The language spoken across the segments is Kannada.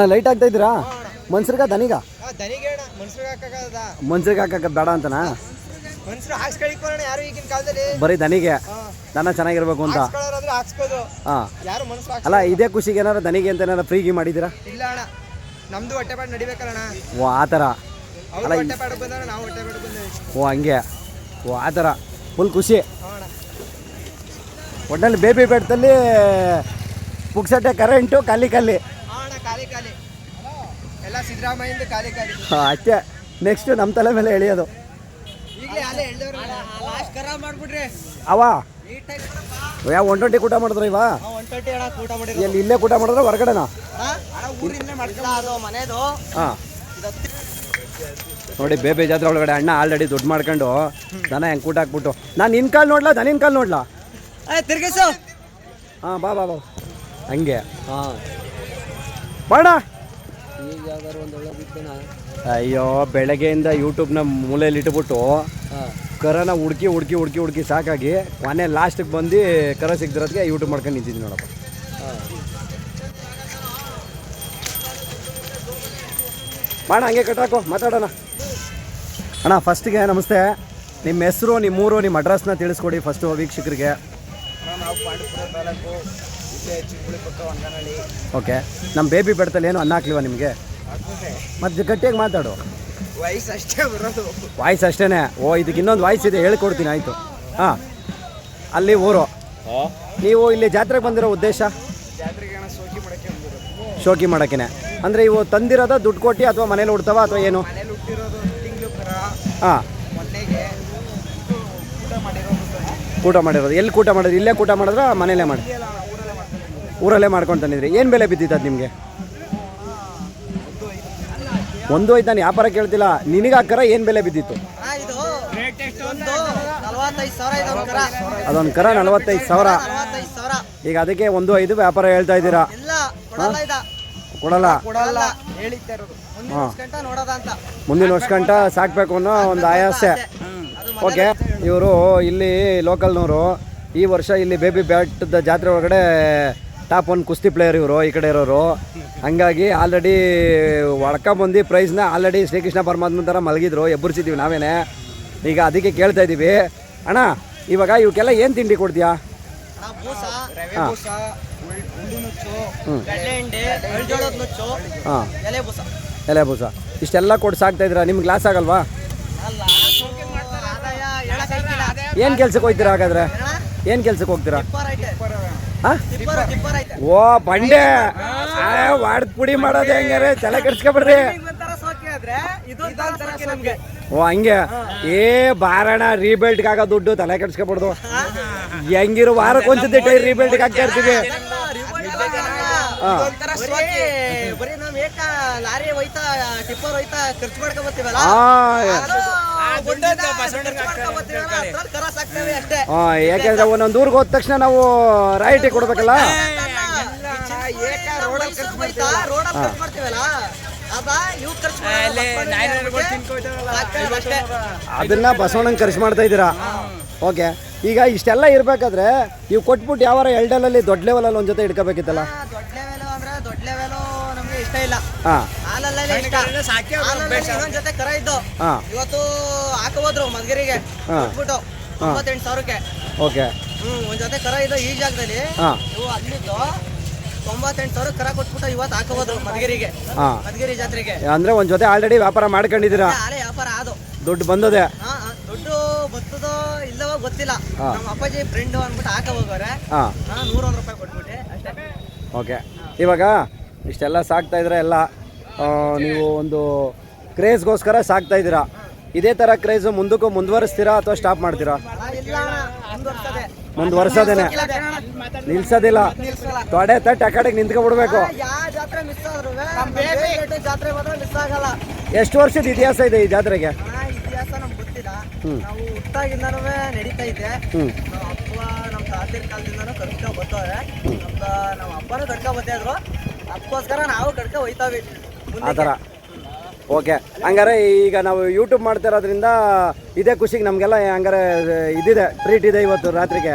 ಅಣ್ಣ ಲೈಟ್ ಆಗ್ತಾ ಇದ್ದೀರಾ? ಮನ್ಸರ್ಗ ದನಿಗ? ಮನ್ಸರ್ಗ ಹಾಕಕ್ಕ ಬೇಡ ಅಂತನಾ? ಬರೀ ದನಿಗೆ? ದನ ಚೆನ್ನಾಗಿರ್ಬೇಕು ಅಂತ? ಹಾಂ. ಅಲ್ಲ ಇದೇ ಖುಷಿಗೆ ಏನಾರ ದನಿಗೆ ಅಂತ ಏನಾರ ಫ್ರೀಗೆ ಮಾಡಿದ್ದೀರಾ? ನಮ್ದು ಹೊಟ್ಟೆ ಪಾಡು ನಡಿಬೇಕಲ್ಲ ಓ ಆ ಥರ. ಅಲ್ಲ ಓ ಹಂಗೆ. ಓ ಆ ಥರ. ಫುಲ್ ಖುಷಿ. ಒಟ್ಟಲ್ಲಿ ಬೇಬಿ ಬೆಟ್ಟದಲ್ಲಿ ಪುಕ್ಸಟ್ಟೆ ಕರೆಂಟು ಕಲ್ಲಿ ಅಣ್ಣ ಖಾಲಿ ಖಾಲಿ ಎಲ್ಲ ಸಿದ್ದರಾಮಯ್ಯಿಂದ ಖಾಲಿ ಖಾಲಿ ಹಾಂ ಅಷ್ಟೇ. ನೆಕ್ಸ್ಟು ನಮ್ಮ ತಲೆ ಮೇಲೆ ಎಳೆಯೋದು. ಈಗಲೇ ಅಲ್ಲೇ ಹೇಳ್ದವ್ರು ಲಾಸ್ಟ್ ಕರ ಮಾಡ್ಬಿಡ್ರಿ ಅವ? ಯಾವ ಒನ್ ಟ್ವೆಂಟಿ ಊಟ ಮಾಡಿದ್ರು ಇವ? ಒನ್ ಟ್ವೆಂಟಿ ಅಣ್ಣ ಊಟ ಮಾಡಿರಿ ಎಲ್ಲಿ ಇಲ್ಲೇ ಕೂಟ ಮಾಡಿದ್ರೆ ಹೊರಗಡೆನಾ? ಅಣ್ಣ ಊರಿಂದ ಮಾಡ್ಕೊಳ್ಳ ಅದು ಮನೆದು. ಹಾಂ. ನೋಡಿ ಬೇಬೆ ಜಾತ್ರೆ ಒಳಗಡೆ ಅಣ್ಣ ಆಲ್ರೆಡಿ ದುಡ್ಡು ಮಾಡ್ಕೊಂಡು ದನ ಹೆಂಗೆ ಕೂಟ ಹಾಕ್ಬಿಟ್ಟು. ನಾನು ನಿನ್ನ ಕಾಲು ನೋಡ್ಲಾ? ದನಿನ ಕಾಲು ನೋಡ್ಲಾ? ತಿರ್ಗಿಸು ಹಾಂ ಬಾ ಬಾ ಬಾ. ಹಂಗೆ. ಹಾಂ. ಬಾಣ ಅಯ್ಯೋ ಬೆಳಗ್ಗೆಯಿಂದ ಯೂಟ್ಯೂಬ್ನ ಮೂಲೆಯಲ್ಲಿ ಇಟ್ಬಿಟ್ಟು ಕರನ ಹುಡುಕಿ ಹುಡುಕಿ ಹುಡುಕಿ ಹುಡುಕಿ ಸಾಕಾಗಿ ಮನೆ ಲಾಸ್ಟಿಗೆ ಬಂದು ಕರ ಸಿಗ್ದಿರೋದಕ್ಕೆ ಯೂಟ್ಯೂಬ್ ಮಾಡ್ಕೊಂಡು ನಿಂತಿದ್ದೀನಿ ನೋಡಪ್ಪ. ಬಾಣ ಹಂಗೆ ಕಟ್ಟಾಕು ಮಾತಾಡೋಣ. ಅಣ್ಣ ಫಸ್ಟಿಗೆ ನಮಸ್ತೆ. ನಿಮ್ಮ ಹೆಸರು ನಿಮ್ಮ ಊರು ನಿಮ್ಮ ಅಡ್ರೆಸ್ನ ತಿಳಿಸ್ಕೊಡಿ ಫಸ್ಟು ವೀಕ್ಷಕರಿಗೆ. ನಾವು ಪಾಂಡುಪುರ ತಾಲೂಕು ಇಲ್ಲೇ ಚಿಕ್ಕುಳಿ ಪಕ್ಕ ಹೊಂಗನಹಳ್ಳಿ ಓಕೆ. ನಮ್ಮ ಬೇಬಿ ಬೆಡ್ತಲ್ಲಿ ಏನು ಅನ್ನ ಹಾಕ್ಲಿವ ನಿಮಗೆ? ಮತ್ತೆ ಗಟ್ಟಿಯಾಗಿ ಮಾತಾಡು. ವಾಯ್ಸ್ ಅಷ್ಟೇ ಬರೋದು. ವಾಯ್ಸ್ ಅಷ್ಟೇ ಓ ಇದಕ್ಕೆ ಇನ್ನೊಂದು ವಾಯ್ಸ್ ಇದೆ ಹೇಳ್ಕೊಡ್ತೀನಿ ಆಯಿತು. ಹಾಂ. ಅಲ್ಲಿ ಊರು. ನೀವು ಇಲ್ಲಿ ಜಾತ್ರೆಗೆ ಬಂದಿರೋ ಉದ್ದೇಶ? ಜಾತ್ರೆಗೆ ಹಣ ಸೋಕಿ ಮಾಡಕ್ಕೆ ಬಂದಿರೋದು. ಶೋಕಿ ಮಾಡೋಕ್ಕೇನೆ ಅಂದರೆ ಇವು ತಂದಿರೋದ ದುಡ್ಡು ಕೊಟ್ಟು ಅಥವಾ ಮನೇಲಿ ಉಡ್ತಾವ ಅಥವಾ ಏನು? ಮನೇಲಿ ಹುಟ್ಟಿರೋದು ತಿಂಗಳು ಕರ ಹಾಂ. ಮೊನ್ನೆಗೆ ಇದು ಊಟ ಮಾಡಿರೋದು. ಊಟ ಮಾಡಿರೋದು. ಎಲ್ಲಿ ಊಟ ಮಾಡಿದ್ರು ಇಲ್ಲೇ ಊಟ ಮಾಡಿದ್ರೆ? ಮನೇಲೇ ಮಾಡಿ ಅಣ್ಣ. ಊರಲ್ಲೇ ಮಾಡ್ಕೊಂಡು ತಂದಿದ್ರಿ. ಏನು ಬೆಲೆ ಬಿದ್ದಿತ್ತು ಅದು ನಿಮಗೆ? ಒಂದು ಐದು ನಾನು ವ್ಯಾಪಾರ ಕೇಳ್ತಿಲ್ಲ. ನಿನಗೆ ಹಾಕರ ಏನು ಬೆಲೆ ಬಿದ್ದಿತ್ತು? ಕರ. ಅದೊಂದು ಕರ ನಲವತ್ತೈದು ಸಾವಿರ. ಈಗ ಅದಕ್ಕೆ ಒಂದು ಐದು ವ್ಯಾಪಾರ ಹೇಳ್ತಾ ಇದ್ದೀರಾ? ಕೊಡಲ್ಲ ಮುಂದಿನ ವರ್ಷ ಗಂಟ ಸಾಕಬೇಕು ಅನ್ನೋ ಒಂದು ಆಯಾಸೆ. ಓಕೆ ಇವರು ಇಲ್ಲಿ ಲೋಕಲ್ನವರು ಈ ವರ್ಷ ಇಲ್ಲಿ ಬೇಬಿ ಬ್ಯಾಟದ ಜಾತ್ರೆ ಒಳಗಡೆ ಟಾಪ್ ಒನ್ ಕುಸ್ತಿ ಪ್ಲೇಯರ್ ಇವರು ಈ ಕಡೆ ಇರೋರು. ಹಂಗಾಗಿ ಆಲ್ರೆಡಿ ಬಂದು ಪ್ರೈಸ್ನ ಆಲ್ರೆಡಿ ಶ್ರೀಕೃಷ್ಣ ಪರಮಾತ್ಮನ ಥರ ಮಲಗಿದ್ರು ಎಬ್ಬರಿಸಿದ್ದೀವಿ ನಾವೇನೆ. ಈಗ ಅದಕ್ಕೆ ಕೇಳ್ತಾ ಇದ್ದೀವಿ ಅಣ್ಣ ಇವಾಗ ಇವಕ್ಕೆಲ್ಲ ಏನು ತಿಂಡಿ ಕೊಡ್ತೀಯಾ? ಹಾ. ಹಾಂ. ಎಲೆ ಬೂಸ. ಇಷ್ಟೆಲ್ಲ ಕೊಟ್ಟು ಸಾಕ್ತಾ ಇದ್ದೀರಾ? ನಿಮ್ಗೆ ಲಾಸ್ ಆಗಲ್ವಾ? ಏನು ಕೆಲ್ಸಕ್ಕೆ ಹೋಗ್ತೀರಾ ಹಾಗಾದ್ರೆ? ಏನು ಕೆಲ್ಸಕ್ಕೆ ಹೋಗ್ತೀರಾ ಟಿಪ್ಪರ್ ಐತೆ ಹಾಂ ಟಿಪ್ಪರ್ ಟಿಪ್ಪರ್ ಐತೆ ಓ ಬಂಡೆ. ವಾಡ್ ಪುಡಿ ಮಾಡೋದು ಹೆಂಗಾರೆ ತಲೆ ಕೆಡ್ಸ್ಕೊಬಿಡ್ರಿ. ಓ ಹಂಗೆ. ಏ ಬಾರಣ ರೀಬೆಲ್ಟ್ಗೆ ಆಗೋ ದುಡ್ಡು ತಲೆ ಕೆಡ್ಸ್ಕೊಬಿಡ್ದು. ಹೆಂಗಿರು ವಾರಕ್ಕೆ ಒಂದ್ಸತಿ ಟೈರ್ ರೀಬೆಲ್ಟ್ಗೆ ಹಾಕ್ತಾ ಇರ್ತೀವಿ ಬರೀ ನಾವ್ ಏಕ ಲಾರಿ ಹೋಯ್ತಾ ಟಿಪ್ಪರ್ ಹೋಯ್ತಾ ಖರ್ಚು ಮಾಡ್ಕೊಂಡ್ ಬರ್ತೀವಲ್ಲ? ಯಾಕೆಂದ್ರೆ ಒಂದೊಂದು ಊರಿಗೆ ಹೋದ ತಕ್ಷಣ ನಾವು ರಾಯಿಟಿ ಕೊಡ್ಬೇಕಲ್ಲ ಅದನ್ನ ಬಸವಣ್ಣನ ಖರ್ಚು ಮಾಡ್ತಾ ಇದ್ದೀರಾ ಓಕೆ ಈಗ ಇಷ್ಟೆಲ್ಲ ಇರ್ಬೇಕಾದ್ರೆ ನೀವು ಕೊಟ್ಬಿಟ್ಟು ಯಾವಾರ ಎಲ್ಡಲಲ್ಲಿ ದೊಡ್ಡ ಲೆವೆಲಲ್ಲಿ ಒಂದು ಜೊತೆ ಇಟ್ಕೋಬೇಕಿತ್ತಲ್ಲ ದೊಡ್ಡ ಲೆವೆಲು ಅಂದ್ರೆ ದೊಡ್ಡ ಲೆವೆಲು ನಮ್ಗೆ ಇಷ್ಟ ಇಲ್ಲ ಹಾಂ ಹಾಲಲ್ಲೇ ಇಷ್ಟ. ಹಾಲಲ್ಲಿ ಇನ್ನೊಂದ್ ಜೊತೆ ಕರ ಇದ್ದು. ಹಾಂ. ಇವತ್ತು ಹಾಕೋದ್ರು ಮದ್ಗಿರಿಗೆ ಹಾ. ಕೊಟ್ಬಿಟ್ಟು ತೊಂಬತ್ತೆಂಟು ಸಾವಿರಕ್ಕೆ. ಓಕೆ. ಹ್ಮ್ ಒಂದ್ ಜೊತೆ ಕರ ಇದ್ದು ಈ ಜಾಗದಲ್ಲಿ ಹಾಂ. ಇವು ಅಲ್ಲಿದ್ದು ತೊಂಬತ್ತೆಂಟು ಸಾವಿರ ಕರ ಕೊಟ್ಬಿಟ್ಟು ಇವತ್ತು ಹಾಕೋದ್ರು ಮದ್ಗಿರಿಗೆ ಹಾಂ. ಮದ್ಗಿರಿ ಜಾತ್ರೆಗೆ. ಅಂದ್ರೆ ಒಂದು ಜೊತೆ ಆಲ್ರೆಡಿ ವ್ಯಾಪಾರ ಮಾಡ್ಕೊಂಡಿದ್ದೀರಾ? ಆರೆ ವ್ಯಾಪಾರ ಆದು ದುಡ್ಡು ಬಂದದೆ? ಹಾ ಹಾ, ದುಡ್ಡು ಬರ್ತದೋ ಇಲ್ಲವೋ ಗೊತ್ತಿಲ್ಲ. ಹಾ. ನಮ್ಮ ಅಪ್ಪಾಜಿ ಫ್ರೆಂಡ್ ಅಂದ್ಬಿಟ್ಟು ಹಾಕ ಹೋಗೋರೆ ಹಾಂ ನೂರೊಂದು ರೂಪಾಯಿ ಕೊಟ್ಬಿಟ್ಟೆ. ಅಷ್ಟೇ. ಓಕೆ. ಇವಾಗ ಇಷ್ಟೆಲ್ಲ ಸಾಕ್ತಾ ಇದ್ರೆ ಎಲ್ಲ ನೀವು ಒಂದು ಕ್ರೇಜ್ಗೋಸ್ಕರ ಸಾಕ್ತಾ ಇದ್ದೀರಾ? ಇದೇ ಥರ ಕ್ರೇಜ್ ಮುಂದಕ್ಕೂ ಮುಂದುವರಿಸ್ತೀರಾ ಅಥವಾ ಸ್ಟಾಪ್ ಮಾಡ್ತೀರಾ? ಮುಂದುವರ್ಸೋದೇನೆ. ನಿಲ್ಸೋದಿಲ್ಲ. ತೊಡೆ ತಟ್ಟೆ ಆ ಕಡೆಗೆ ನಿಂತ್ಕೊಬಿಡ್ಬೇಕು ಎಷ್ಟು ವರ್ಷದ ಇತಿಹಾಸ ಇದೆ ಈ ಜಾತ್ರೆಗೆ. ನಾವು ಅಪ್ಪನೂ ಕಡ್ಕೊ ಬರ್ತಾ ಇದ್ರು. ಅದಕ್ಕೋಸ್ಕರ ನಾವು ಕಡ್ಕೊ ಹೋಯ್ತಾವಿ ಆ ಥರ. ಓಕೆ. ಹಂಗಾರೆ ಈಗ ನಾವು ಯೂಟ್ಯೂಬ್ ಮಾಡ್ತಾ ಇರೋದ್ರಿಂದ ಇದೇ ಖುಷಿಗೆ ನಮಗೆಲ್ಲ ಹಂಗಾರೆ ಇದಿದೆ ಟ್ರೀಟ್ ಇದೆ ಇವತ್ತು ರಾತ್ರಿಗೆ.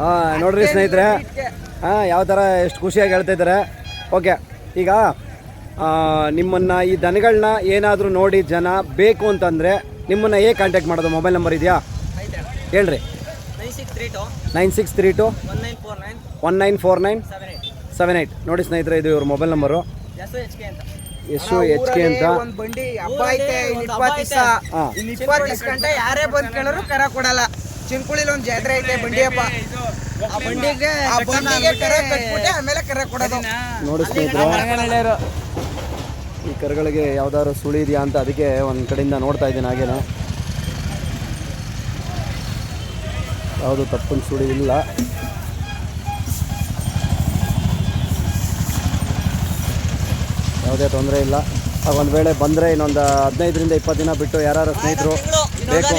ಹಾಂ ನೋಡ್ರಿ ಸ್ನೇಹಿತರೆ. ಹಾಂ ಯಾವ ಥರ ಎಷ್ಟು ಖುಷಿಯಾಗಿ ಹೇಳ್ತಾ ಇದ್ದಾರೆ. ಓಕೆ ಈಗ ನಿಮ್ಮನ್ನು ಈ ದನಗಳನ್ನ ಏನಾದರೂ ನೋಡಿ ಜನ ಬೇಕು ಅಂತಂದರೆ ನಿಮ್ಮನ್ನು ಹೇಗೆ ಕಾಂಟ್ಯಾಕ್ಟ್ ಮಾಡೋದು? ಮೊಬೈಲ್ ನಂಬರ್ ಇದೆಯಾ? ಹೇಳ್ರಿ. Nine six three two nine six three two one nine four nine one nine four nine seven eight ನೋಡಿ ಸ್ನೇಹಿತರೆ ಇದು ಇವ್ರ mobile number. S H K ಅಂತ. ಒಂದ್ ಬಂಡಿ ಹಬ್ಬ ಐತೆ ಇನ್ ಇಪ್ಪತ್ತು ದಿವಸ ಐತೆ. ಹಾಂ. ಇನ್ ಇಪ್ಪತ್ತು ದಿವಸ ಗಂಟೆ ಯಾರೇ ಬಂದ್ ಕೇಳೋರು ಕರ ಕೊಡಲ್ಲ. ಚಿನ್ಕುಳಿಲಿ ಒಂದ್ ಜಾತ್ರೆ ಐತೆ ಬಂಡಿ ಹಬ್ಬ. ಆ ಬಂಡಿಗೆ ಆ ಬಂಡಿಗೆ ಕರ ಕಟ್ಬಿಟ್ಟೆ ಆಮೇಲೆ ಕರ ಕೊಡೋದು. ನೋಡಿ ಸ್ನೇಹಿತರೆ ಈ ಕರುಗಳಿಗೆ ಯಾವ್ದಾದ್ರು ಸುಳಿ ಇದೆಯಾ ಅಂತ ಅದಕ್ಕೆ ಒಂದ್ ಕಡೆಯಿಂದ ನೋಡ್ತಾ ಇದ್ದೀನಿ ಹಾಗೇನ. ಯಾವುದು ತಪ್ಪಿನ ಸುಳಿ ಇಲ್ಲ. ಯಾವುದೇ ತೊಂದರೆ ಇಲ್ಲ. ಒಂದು ವೇಳೆ ಬಂದರೆ ಇನ್ನೊಂದು ಹದಿನೈದರಿಂದ ಇಪ್ಪತ್ತು ದಿನ ಬಿಟ್ಟು ಯಾರು ಸ್ನೇಹಿತರು ಬೇಕು.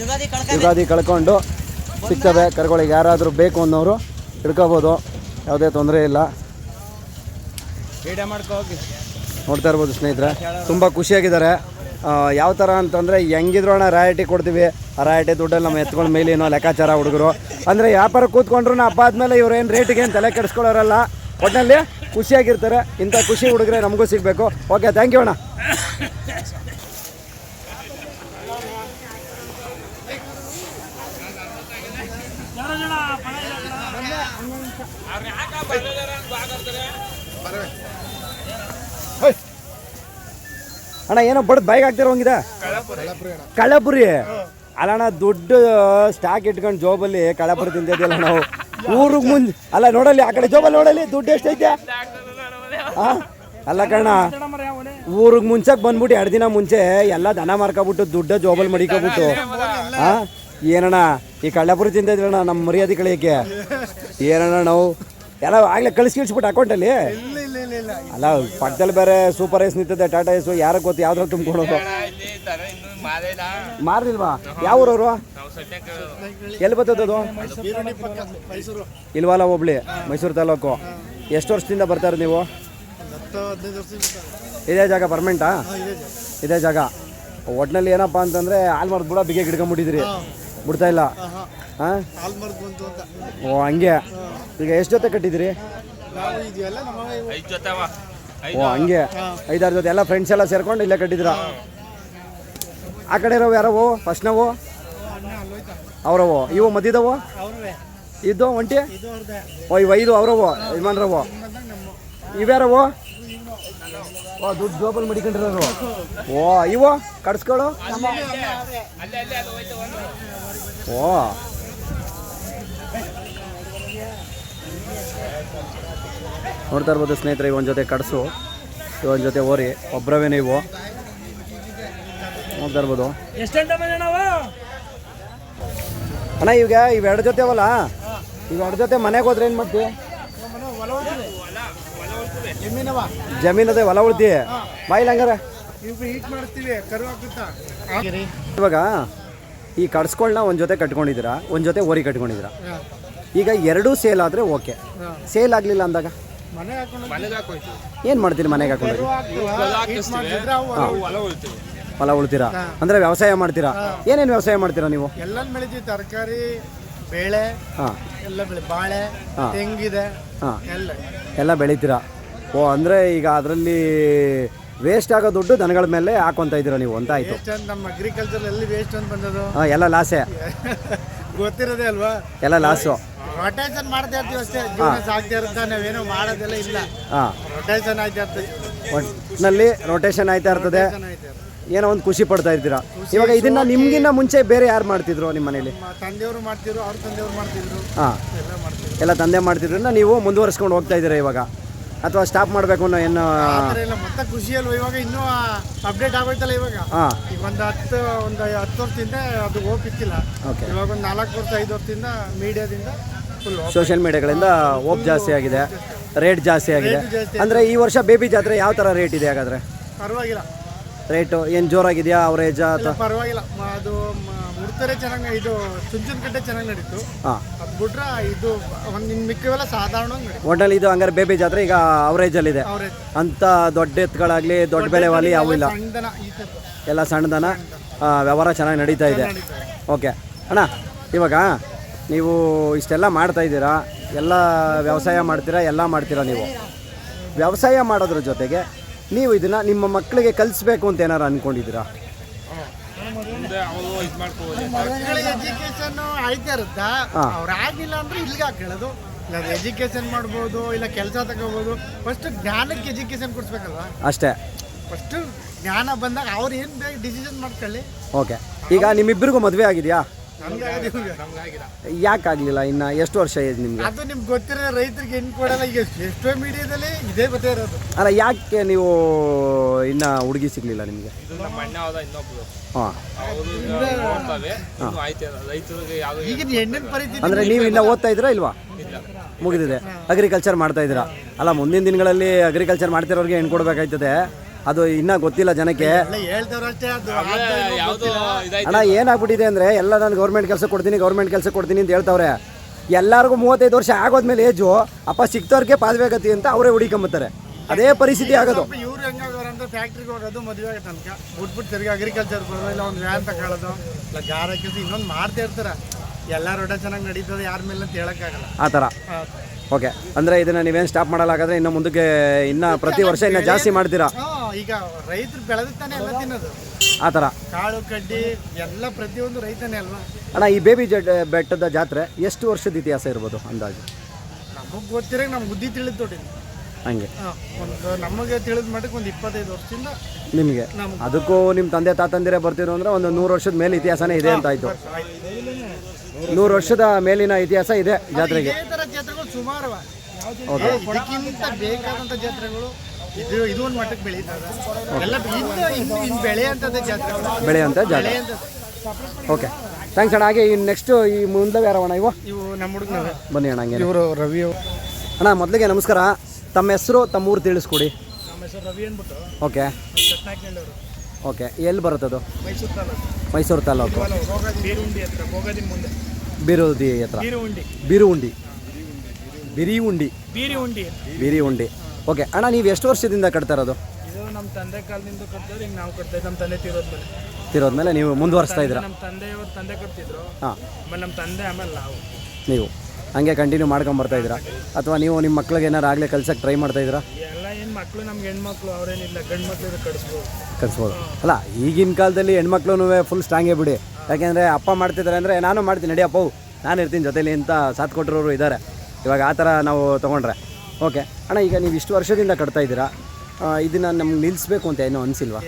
ಯುಗಾದಿ ಕಳ್ಕ ಯುಗಾದಿ ಕಳ್ಕೊಂಡು ಸಿಗ್ತವೆ ಕರ್ಕೊಳಿಗೆ ಯಾರಾದರೂ ಬೇಕು ಅನ್ನೋರು ಹಿಡ್ಕೋಬೋದು. ಯಾವುದೇ ತೊಂದರೆ ಇಲ್ಲ. ವಿಡಿಯೋ ಮಾಡ್ಕೊ ಹೋಗಿ. ನೋಡ್ತಾ ಇರ್ಬೋದು ಸ್ನೇಹಿತರೆ. ತುಂಬ ಖುಷಿಯಾಗಿದ್ದಾರೆ. ಯಾವ ಥರ ಅಂತಂದರೆ ಹೆಂಗಿದ್ರು ಅಣ್ಣ ರಾಯಟಿ ಕೊಡ್ತೀವಿ. ಆ ರಾಯಟಿ ದುಡ್ಡಲ್ಲಿ ನಮ್ಮ ಎತ್ಕೊಂಡು ಮೇಲೆ ಏನೋ ಲೆಕ್ಕಾಚಾರ ಹುಡುಗರು. ಅಂದರೆ ವ್ಯಾಪಾರ ಕೂತ್ಕೊಂಡ್ರು ಹಬ್ಬ ಆದಮೇಲೆ ಇವ್ರು ಏನು ರೇಟಿಗೆ ಏನು ತಲೆ ಕೆಡಿಸ್ಕೊಳ್ಳೋರಲ್ಲ. ಒಟ್ಟಿನಲ್ಲಿ ಖುಷಿಯಾಗಿರ್ತಾರೆ. ಇಂಥ ಖುಷಿ ಹುಡುಗರೆ ನಮಗೂ ಸಿಗಬೇಕು. ಓಕೆ ಥ್ಯಾಂಕ್ ಯು ಅಣ್ಣ. ಅಣ್ಣ, ಏನೋ ಬಡ್ದು ಬೈಕ್ ಆಗ್ತಿರೋಂಗಿದೆ ಕಳ್ಳಪುರಿ. ಅಲ್ಲಣ್ಣ, ದುಡ್ಡು ಸ್ಟಾಕ್ ಇಟ್ಕೊಂಡು ಜೋಬಲ್ಲಿ ಕಳ್ಳಪುರಿ ತಿಂತಿದ್ದಿಲ್ಲ ನಾವು. ಊರಿಗೆ ಮುಂದೆ ಅಲ್ಲ ನೋಡಲಿ ಆ ಕಡೆ ಜೋಬಲ್ಲಿ ನೋಡಲಿ ದುಡ್ಡು ಎಷ್ಟೈತೆ? ಆ? ಅಲ್ಲ ಕಣ ಊರಿಗೆ ಮುಂಚೆಗೆ ಬಂದ್ಬಿಟ್ಟು ಎರಡು ದಿನ ಮುಂಚೆ ಎಲ್ಲ ದನ ಮಾರ್ಕೊಬಿಟ್ಟು ದುಡ್ಡ ಜೋಬಲ್ ಮಡಿಕೊಬಿಟ್ಟು ಹಾಂ ಏನಣ್ಣ, ಈ ಕಳ್ಳಪುರ ತಿಂತಿದ್ರಣ್ಣ ನಮ್ಮ ಮರ್ಯಾದೆ ಕಳಿಯಕ್ಕೆ? ಏನಣ್ಣ ನಾವು? ಎಲ್ಲ ಆಗ್ಲೇ ಕಳಿಸಿ ಕಳಿಸ್ಬಿಟ್ಟು ಅಕೌಂಟಲ್ಲಿ? ಅಲ್ಲ ಪಕ್ಕದಲ್ಲಿ ಬೇರೆ ಸೂಪರ್ ಐಸ್ ನಿಂತಿದೆ, ಟಾಟಾ ಐಸು ಯಾರ ಗೊತ್ತು, ಯಾವ್ದ್ರಲ್ಲಿ ತುಂಬ್ಕೊಳೋದು? ಮಾರ್ದಿಲ್ವಾ? ಯಾವ ಊರವರು? ಎಲ್ಲಿ ಬರ್ತದದು ಇಲ್ವಲ್ಲ ಹೋಬ್ಳಿ ಮೈಸೂರು ತಾಲೂಕು. ಎಷ್ಟು ವರ್ಷದಿಂದ ಬರ್ತಾರೆ ನೀವು? ಇದೇ ಜಾಗ ಪರ್ಮೆಂಟಾ ಇದೇ ಜಾಗ. ಒಟ್ನಲ್ಲಿ ಏನಪ್ಪ ಅಂತಂದ್ರೆ ಹಾಲ್ ಮಾರ್ದು ಬಿಡ ಬಿಗೆ ಹಿಡ್ಕೊಂಬಿಟ್ಟಿದ್ರಿ ಬಿಡ್ತಾ ಇಲ್ಲ. ಹಾಂ ಓ ಹಂಗೆ. ಈಗ ಎಷ್ಟು ಜೊತೆ ಕಟ್ಟಿದ್ರಿ ಓ ಹಂಗೆ. ಐದಾರು ಜೊತೆ. ಎಲ್ಲ ಫ್ರೆಂಡ್ಸ್ ಎಲ್ಲ ಸೇರ್ಕೊಂಡು ಇಲ್ಲೇ ಕಟ್ಟಿದ್ರ ಆ ಕಡೆ ಇರೋವು ಯಾರವು? ಫಸ್ಟ್ ನಾವು ಅವರವು. ಇವು ಮದ್ದಿದವು ಇದು ಒಂಟಿ ಓ ಇವ ಐದು ಅವರವು ಯಜಮಾನ್ರವು. ಇವ್ಯಾರವು? ಓ ದುಡ್ಡು ಜೋಬಲ್ ಮಡಿಕೊಂಡಿರೋರು. ಓ ಇವು? ಕಡ್ಸ್ಕೊಳು ಓ. ನೋಡ್ತಾ ಇರ್ಬೋದು ಸ್ನೇಹಿತರೆ ಇವನ್ ಜೊತೆ ಕಡಸು ಇವನ್ ಜೊತೆ ಓರಿ. ಒಬ್ಬರವೇ ನೀವು ನೋಡ್ತಾ ಇರ್ಬೋದು ಅಣ್ಣ ಈಗ ಇವೆರಡು ಜೊತೆ ಅವಲ್ಲ? ಇವೆರಡು ಜೊತೆ ಮನೆಗೆ ಹೋದ್ರೆ ಏನು ಮಾಡ್ತೀವಿ ಜಮೀನ್ ಅದೇ ಹೊಲ ಉಳ್ತಿ ಬಾಯಿಲ್ಲ ಹಂಗಾರೆ. ಹೀಟ್ ಮಾಡ್ತೀವಿ ಕರು ಹಾಕುತ್ತಾ ಇವಾಗ ಈ ಕಡ್ಸ್ಗಳನ್ನ ಒಂದು ಜೊತೆ ಕಟ್ಕೊಂಡಿದ್ದೀರಾ? ಒಂದು ಜೊತೆ ಓರಿ ಕಟ್ಕೊಂಡಿದ್ದೀರಾ? ಈಗ ಎರಡೂ ಸೇಲ್ ಆದರೆ ಓಕೆ. ಸೇಲ್ ಆಗಲಿಲ್ಲ ಅಂದಾಗ? ಏನು ಮಾಡ್ತೀರಿ ಮನೆಗೆ ಹಾಕೊಂಡು ಹೊಲ ಉಳ್ತೀರಾ? ಅಂದ್ರೆ ವ್ಯವಸಾಯ ಮಾಡ್ತೀರಾ? ಏನೇನು ವ್ಯವಸಾಯ ಮಾಡ್ತೀರಾ ನೀವು? ಎಲ್ಲ ಬೆಳಿತೀವಿ ತರಕಾರಿ ಬೇಳೆ ಹಾಂ. ಎಲ್ಲ ಬೆಳೆ ಬಾಳೆ ಹಾ. ತೆಂಗಿದೆ ಹಾಂ. ಎಲ್ಲ. ಎಲ್ಲ ಬೆಳಿತೀರಾ? ಓ ಅಂದರೆ ಈಗ ಅದರಲ್ಲಿ ವೇಸ್ಟ್ ಆಗೋ ದುಡ್ಡು ದನಗಳ ಮೇಲೆ ಹಾಕೊಂತ ಇದ್ದೀರಾ ನೀವು? ಅಂತ ಆಯಿತು. ವೇಸ್ಟ್ ಅಂತ ನಮ್ಮ ಅಗ್ರಿಕಲ್ಚರ್ ಎಲ್ಲಿ ವೇಸ್ಟ್ ಅಂತ ಬಂದದು ಹಾಂ ಎಲ್ಲ ಲಾಸೆ ಗೊತ್ತಿರೋದೇ ಅಲ್ವಾ? ಎಲ್ಲ ಲಾಸು ರೊಟೇಷನ್ ಮಾಡ್ತಾ ಇರ್ತೀವಿ ಅಷ್ಟೇ. ಜೀವನ ಸಾಗ್ತಾ ಇರುತ್ತೆ ನಾವೇನೋ ಮಾಡೋದೆಲ್ಲ ಇಲ್ಲ. ಹಾಂ. ರೊಟೇಷನ್ ಆಯ್ತಾ ಇರ್ತದೆ. ಒಟ್ಟಿನಲ್ಲಿ ರೊಟೇಷನ್ ಆಯ್ತಾ ಇರ್ತದೆ. Rotation ಆಯ್ತಾ ಇರ್ತದೆ. ಏನೋ ಒಂದು ಖುಷಿ ಪಡ್ತಾ ಇದ್ದೀರಾ? ಇವಾಗ ಇದನ್ನ ನಿಮ್ಗಿನ್ನ ಮುಂಚೆ ಬೇರೆ ಯಾರು ಮಾಡ್ತಿದ್ರು ನಿಮ್ಮ ಮನೇಲಿ? ತಂದೆಯವರು ಮಾಡ್ತಿದ್ರು ಅವ್ರ ತಂದೆಯವರು ಮಾಡ್ತಿದ್ರು. ಹಾಂ. ಎಲ್ಲ ತಂದೆ ಮಾಡ್ತಿದ್ರನ್ನ ನೀವು ಮುಂದುವರಿಸ್ಕೊಂಡು ಹೋಗ್ತಾ ಇದ್ದೀರಾ ಇವಾಗ? ಅಥವಾ ಸ್ಟಾಪ್ ಮಾಡಬೇಕು ಅನ್ನೋ ಏನು ಮತ್ತೆ ಖುಷಿಯಲ್ವ ಇವಾಗ ಇನ್ನೂ ಅಪ್ಡೇಟ್ ಆಗೋಯ್ತಲ್ಲ ಇವಾಗ. ಹಾಂ. ಈಗ ಒಂದು ಹತ್ತು ಒಂದು ಹತ್ತು ವರ್ಷದಿಂದ ಅದು ಹೋಗಿತ್ತಿಲ್ಲ ಓಕೆ ಇವಾಗ ಒಂದು ನಾಲ್ಕು ವರ್ಷ ಐದು ವರ್ಷದಿಂದ ಮೀಡಿಯಾದಿಂದ ಫುಲ್ ಸೋಷಿಯಲ್ ಮೀಡಿಯಾಗಳಿಂದ ಹೋಪ್ ಜಾಸ್ತಿ ಆಗಿದೆ. ರೇಟ್ ಜಾಸ್ತಿ ಆಗಿದೆ. ಅಂದ್ರೆ ಅಂದರೆ ಈ ವರ್ಷ ಬೇಬಿ ಜಾತ್ರೆ ಯಾವ ಥರ ರೇಟ್ ಇದೆ ಹಾಗಾದ್ರೆ? ಪರವಾಗಿಲ್ಲ. ರೇಟು ಏನು ಜೋರಾಗಿದೆಯಾ ಅವರೇಜ್ ಅಥವಾ? ಪರವಾಗಿಲ್ಲ. ಮ- ಅದು ಮುಡ್ತಾರೆ ಚೆನ್ನಾಗಿ ಇದು ಚುಂಚನ ಕಟ್ಟೆ ಚೆನ್ನಾಗಿ ನಡೀತು. ಹಾಂ. ಅದು ಬಿಟ್ರೆ ಇದು ಒಂದು ಇನ್ನು ಮಿಕ್ಕವೆಲ್ಲ ಸಾಧಾರಣವಾಗಿ ನಡೀತು. ಒಟ್ಟಲ್ಲಿ ಇದು ಹಂಗಾರೆ ಬೇಬಿ ಜಾತ್ರೆ ಈಗ ಅವರೇಜಲ್ಲಿದೆ ಇದೆ ಅಂಥ ದೊಡ್ಡ ಎತ್ತುಗಳಾಗಲಿ ದೊಡ್ಡ ಬೆಲೆ ವಾಲಿ ಯಾವೂ ಇಲ್ಲ. ಸಣ್ಣದನ ಈ ಥರ ಎಲ್ಲ ಸಣ್ಣದನ? ಆ, ವ್ಯವಹಾರ ಚೆನ್ನಾಗಿ ನಡೀತಾ ಇದೆ. ನಡೀತಾರೆ ಓಕೆ ಅಣ್ಣ ಇವಾಗ ನೀವು ಇಷ್ಟೆಲ್ಲ ಮಾಡ್ತಾ ಇದ್ದೀರಾ? ಎಲ್ಲ ವ್ಯವಸಾಯ ಮಾಡ್ತೀರಾ? ಎಲ್ಲ ಮಾಡ್ತೀರಾ ನೀವು? ವ್ಯವಸಾಯ ಮಾಡೋದ್ರ ಜೊತೆಗೆ ನೀವು ಇದನ್ನು ನಿಮ್ಮ ಮಕ್ಕಳಿಗೆ ಕಲಿಸ್ಬೇಕು ಅಂತ ಏನಾರು ಅಂದ್ಕೊಂಡಿದ್ದೀರಾ ಮಕ್ಕಳಿಗೆ ಎಜುಕೇಶನ್ ಆಯ್ತಾ ಇರುತ್ತಾ? ಹಾ. ಅವ್ರು ಆಗಿಲ್ಲ ಅಂದ್ರೆ ಇಲ್ಲಿಗೆ ಹಾಕೊಳ್ಳೋದು ಇಲ್ಲ ಎಜುಕೇಶನ್ ಮಾಡ್ಬೋದು ಇಲ್ಲ ಕೆಲಸ ತಗೋಬೋದು. ಫಸ್ಟ್ ಜ್ಞಾನಕ್ಕೆ ಎಜುಕೇಶನ್ ಕೊಡ್ಸ್ಬೇಕಲ್ವಾ? ಅಷ್ಟೇ. ಫಸ್ಟ್ ಜ್ಞಾನ ಬಂದಾಗ ಅವ್ರು ಏನು ಬೇಕು ಡಿಸಿಷನ್ ಮಾಡ್ಕೊಳ್ಳಿ. ಓಕೆ ಈಗ ನಿಮ್ಮಿಬ್ಬರಿಗೂ ಮದುವೆ ಆಗಿದೆಯಾ. ಯಾಕಾಗಲಿಲ್ಲ ಇನ್ನ ಎಷ್ಟು ವರ್ಷ ಇದೆ ನಿಮಗೆ? ಅದು ನಿಮ್ಗೆ ಗೊತ್ತಿರೋ ರೈತರಿಗೆ ಹೆಣ್ಣು ಕೊಡಲ್ಲ ಈಗ ಎಷ್ಟೋ ಮೀಡಿಯಾದಲ್ಲಿ ಇದೇ ಗೊತ್ತೇ ಇರೋದು. ಅಲ್ಲ ಯಾಕೆ ನೀವು ಇನ್ನ ಹುಡುಗಿ ಸಿಗ್ಲಿಲ್ಲ ನಿಮಗೆ? ನಮ್ಮ ಅಣ್ಣ ಹೋದ ಇನ್ನೊಬ್ರು. ಹಾಂ. ಅವರು ನೋಡ್ತವೆ ಇನ್ನು ಆಯ್ತು ರೈತರಿಗೆ ಯಾವ್ದು ಈಗಿನ ಹೆಣ್ಣಿನ ಪರಿಸ್ಥಿತಿ ಅಂದರೆ ನೀವು ಇನ್ನ ಓದ್ತಾ ಇದ್ದೀರಾ ಇಲ್ವಾ? ಮುಗಿದಿದೆ. ಅಗ್ರಿಕಲ್ಚರ್ ಮಾಡ್ತಾ ಇದ್ದೀರಾ. ಅಲ್ಲ ಮುಂದಿನ ದಿನಗಳಲ್ಲಿ ಅಗ್ರಿಕಲ್ಚರ್ ಮಾಡ್ತಿರೋರಿಗೆ ಹೆಣ್ಣು ಕೊಡಬೇಕಾಯ್ತದೆ. ಅದು ಇನ್ನೂ ಗೊತ್ತಿಲ್ಲ ಜನಕ್ಕೆ. ಅಣ್ಣ ಏನಾಗ್ಬಿಟ್ಟಿದೆ ಅಂದರೆ ಎಲ್ಲ ನಾನು ಗೌರ್ಮೆಂಟ್ ಕೆಲಸ ಕೊಡ್ತೀನಿ ಗೌರ್ಮೆಂಟ್ ಕೆಲಸ ಕೊಡ್ತೀನಿ ಅಂತ ಹೇಳ್ತಾವ್ರೆ. ಎಲ್ಲರಿಗೂ ಮೂವತ್ತೈದು ವರ್ಷ ಆಗೋದ್ಮೇಲೆ ಏಜು ಅಪ್ಪ ಸಿಕ್ತವ್ರಿಗೆ ಪಾದಬೇಕತಿ ಅಂತ ಅವರೇ ಹುಡಿಕೊಂಬತ್ತಾರೆ. ಅದೇ ಪರಿಸ್ಥಿತಿ ಆಗೋದು. ಆತರ ಇವ್ರು ಹೆಂಗಾಗೋರು ಅಂತ ಫ್ಯಾಕ್ಟ್ರಿಗೆ ಹೋಗೋದು ಮದುವೆ ಆಗೋ ತನಕ. ಬಿಟ್ಬಿಟ್ಟು ತಿರ್ಗಿ ಅಗ್ರಿಕಲ್ಚರ್ ಬರೋದು ಇಲ್ಲ ಒಂದು ವ್ಯಾನ್ ತಗೊಳ್ಳೋದು ಇಲ್ಲ ಗಾರ ಕೆಲಸ ಇನ್ನೊಂದು ಮಾಡ್ತಾ ಇರ್ತಾರೆ. ಎಲ್ಲ ರೋಡ ಚೆನ್ನಾಗಿ ನಡೀತದೆ ಯಾರ ಮೇಲೆ ಅಂತ ಹೇಳೋಕ್ಕಾಗಲ್ಲ. ಆ ಥರ. ಓಕೆ. ಅಂದ್ರೆ ಇದನ್ನ ನೀವೇನು ಸ್ಟಾಪ್ ಮಾಡಲಾಗಾದ್ರೆ ಇನ್ನು ಮುಂದಕ್ಕೆ ಇನ್ನ ಪ್ರತಿ ವರ್ಷ ಇನ್ನ ಜಾಸ್ತಿ ಮಾಡ್ತೀರಾ? ಹಾ, ಈಗ ರೈತರು ಬೆಳೆದಿರ್ತಾನೆ ತಾನೇ ಎಲ್ಲ ತಿನ್ನೋದು. ಆ ಥರ. ಕಾಳು ಕಡ್ಡಿ ಎಲ್ಲ ಪ್ರತಿಯೊಂದು ರೈತನೇ ಅಲ್ವಾ? ಅಣ್ಣ ಈ ಬೇಬಿ ಜಡ್ ಬೆಟ್ಟದ ಜಾತ್ರೆ ಎಷ್ಟು ವರ್ಷದ ಇತಿಹಾಸ ಇರ್ಬೋದು ಅಂದಾಜು? ನಮಗ್ ಗೊತ್ತಿರೋ ನಮ್ಗೆ ಬುದ್ಧಿ ತಿಳಿದ್ ತೊಟ್ಟಿದ್ವಿ ಹಂಗೆ. ಒಂದು ನಮಗೆ ತಿಳಿದ ಮಟ್ಟಕ್ಕೆ ಒಂದು ಇಪ್ಪತ್ತೈದು ವರ್ಷದಿಂದ ನಿಮಗೆ. ಅದಕ್ಕೂ ನಿಮ್ಮ ತಂದೆ ತಾತಂದಿರೇ ಬರ್ತಿದ್ರು ಅಂದ್ರೆ ಒಂದು ನೂರು ವರ್ಷದ ಮೇಲೆ ಇತಿಹಾಸನೇ ಇದೆ ಅಂತ ಆಯ್ತು. ನೂರು ವರ್ಷದ ಮೇಲಿನ ಇತಿಹಾಸ ಇದೆ ಜಾತ್ರೆಗೆ. ಇದೇ ಥರ ಜಾತ್ರೆಗಳು ಸುಮಾರು. ಅವ. ಇದಕ್ಕಿಂತ ಬೇಕಾದಂಥ ಜಾತ್ರೆಗಳು ಇದು ಇದು ಒಂದು ಮಟ್ಟಕ್ಕೆ ಬೆಳೀತದೆ ಎಲ್ಲ ಇನ್ನು ಇನ್ನು ಇನ್ನು ಬೆಳೆಯಂಥದ್ದೇ ಜಾತ್ರೆಗಳು. ಜಾತ್ರೆ. ಬೆಳೆಯಂಥದ್ದು ಓಕೆ. ಥ್ಯಾಂಕ್ಸ್ ಅಣ್ಣ. ಹಾಗೆ ಈ ನೆಕ್ಸ್ಟ್ ಈ ಮುಂದೆ ಯಾರವಣ ಇವು? ಇವು ನಮ್ಮ ಹುಡುಗನವೆ. ಬನ್ನಿ ಅಣ್ಣ ಹಂಗೆ ಇವರು ರವಿ ಅಣ್ಣ ಮೊದಲಿಗೆ ನಮಸ್ಕಾರ. ತಮ್ಮ ಹೆಸರು ತಮ್ಮ ಊರು ತಿಳಿಸ್ಕೊಡಿ. ನಮ್ಮ ಹೆಸರು ರವಿ ಅಂದ್ಬಿಟ್ಟು. ಓಕೆ. ಚಟ್ನಾಕ್ನಳ್ಳಿಯವರು ಓಕೆ ಎಲ್ಲಿ ಬರುತ್ತದು? ಮೈಸೂರು ತಾಲೂಕು. ಮೈಸೂರು ತಾಲೂಕು. ಬೀರುಂಡಿ ಹತ್ರ ಮುಂದೆ. ಬೀರುದಿ ಹತ್ರ. ಬೀರು ಉಂಡಿ ಬಿರಿ ಉಂಡಿ ಬೀರಿ ಉಂಡಿ ಬಿರಿ ಉಂಡಿ ಓಕೆ ಅಣ್ಣ ನೀವು ಎಷ್ಟು ವರ್ಷದಿಂದ ಕಟ್ತಾ ಇರೋದು? ಇದು ನಮ್ಮ ತಂದೆ ಕಾಲದಿಂದ ಕಟ್ತಾರೆ ಈಗ ನಾವು ಕಟ್ತಾ ನಮ್ಮ ತಂದೆ ತೀರೋದ್ಮೇಲೆ ತಿರೋದ್ಮೇಲೆ ನೀವು ಮುಂದುವರಿಸ್ತಾ ಇದ್ದೀರಾ? ನಮ್ಮ ತಂದೆಯವ್ರ ತಂದೆ ಕಟ್ತಿದ್ರು. ಹಾಂ. ಆಮೇಲೆ ನಮ್ಮ ತಂದೆ ಆಮೇಲೆ ನಾವು. ನೀವು. ಹಂಗೆ ಕಂಟಿನ್ಯೂ ಮಾಡ್ಕೊಂಡು ಬರ್ತಾ ಇದ್ದೀರಾ? ಅಥವಾ ನೀವು ನಿಮ್ಮ ಮಕ್ಳಿಗೆ ಏನಾರು ಆಗಲೇ ಕಲ್ಸಕ್ಕೆ ಟ್ರೈ ಮಾಡ್ತಾ ಇದ್ದೀರಾ? ಎಲ್ಲ ಏನು ಮಕ್ಕಳು ನಮ್ಗೆ ಹೆಣ್ಮಕ್ಳು ಅವರೇನಿಲ್ಲ ಗಂಡು ಕಲಿಸ್ಬೋದು ಅಲ್ಲ ಈಗಿನ ಕಾಲದಲ್ಲಿ ಹೆಣ್ಮಕ್ಳು ಫುಲ್ ಸ್ಟ್ರಾಂಗೇ ಬಿಡಿ. ಯಾಕೆಂದರೆ ಅಪ್ಪ ಮಾಡ್ತಿದಾರೆ ಅಂದರೆ ನಾನು ಮಾಡ್ತೀನಿ ನಡಿಯಪ್ಪ ನಾನು ಇರ್ತೀನಿ ಜೊತೆಲಿ ಅಂತ ಸಾಥ್ ಕೊಟ್ಟಿರೋರು ಇದ್ದಾರೆ ಇವಾಗ ಆ ಥರ ನಾವು ತೊಗೊಂಡ್ರೆ. ಓಕೆ ಅಣ್ಣ ಈಗ ನೀವು ಇಷ್ಟು ವರ್ಷದಿಂದ ಕಟ್ತಾ ಇದ್ದೀರಾ? ಇದನ್ನು ನಮ್ಗೆ ನಿಲ್ಲಿಸ್ಬೇಕು ಅಂತ ಏನೋ ಅನ್ಸಿಲ್ವಾ?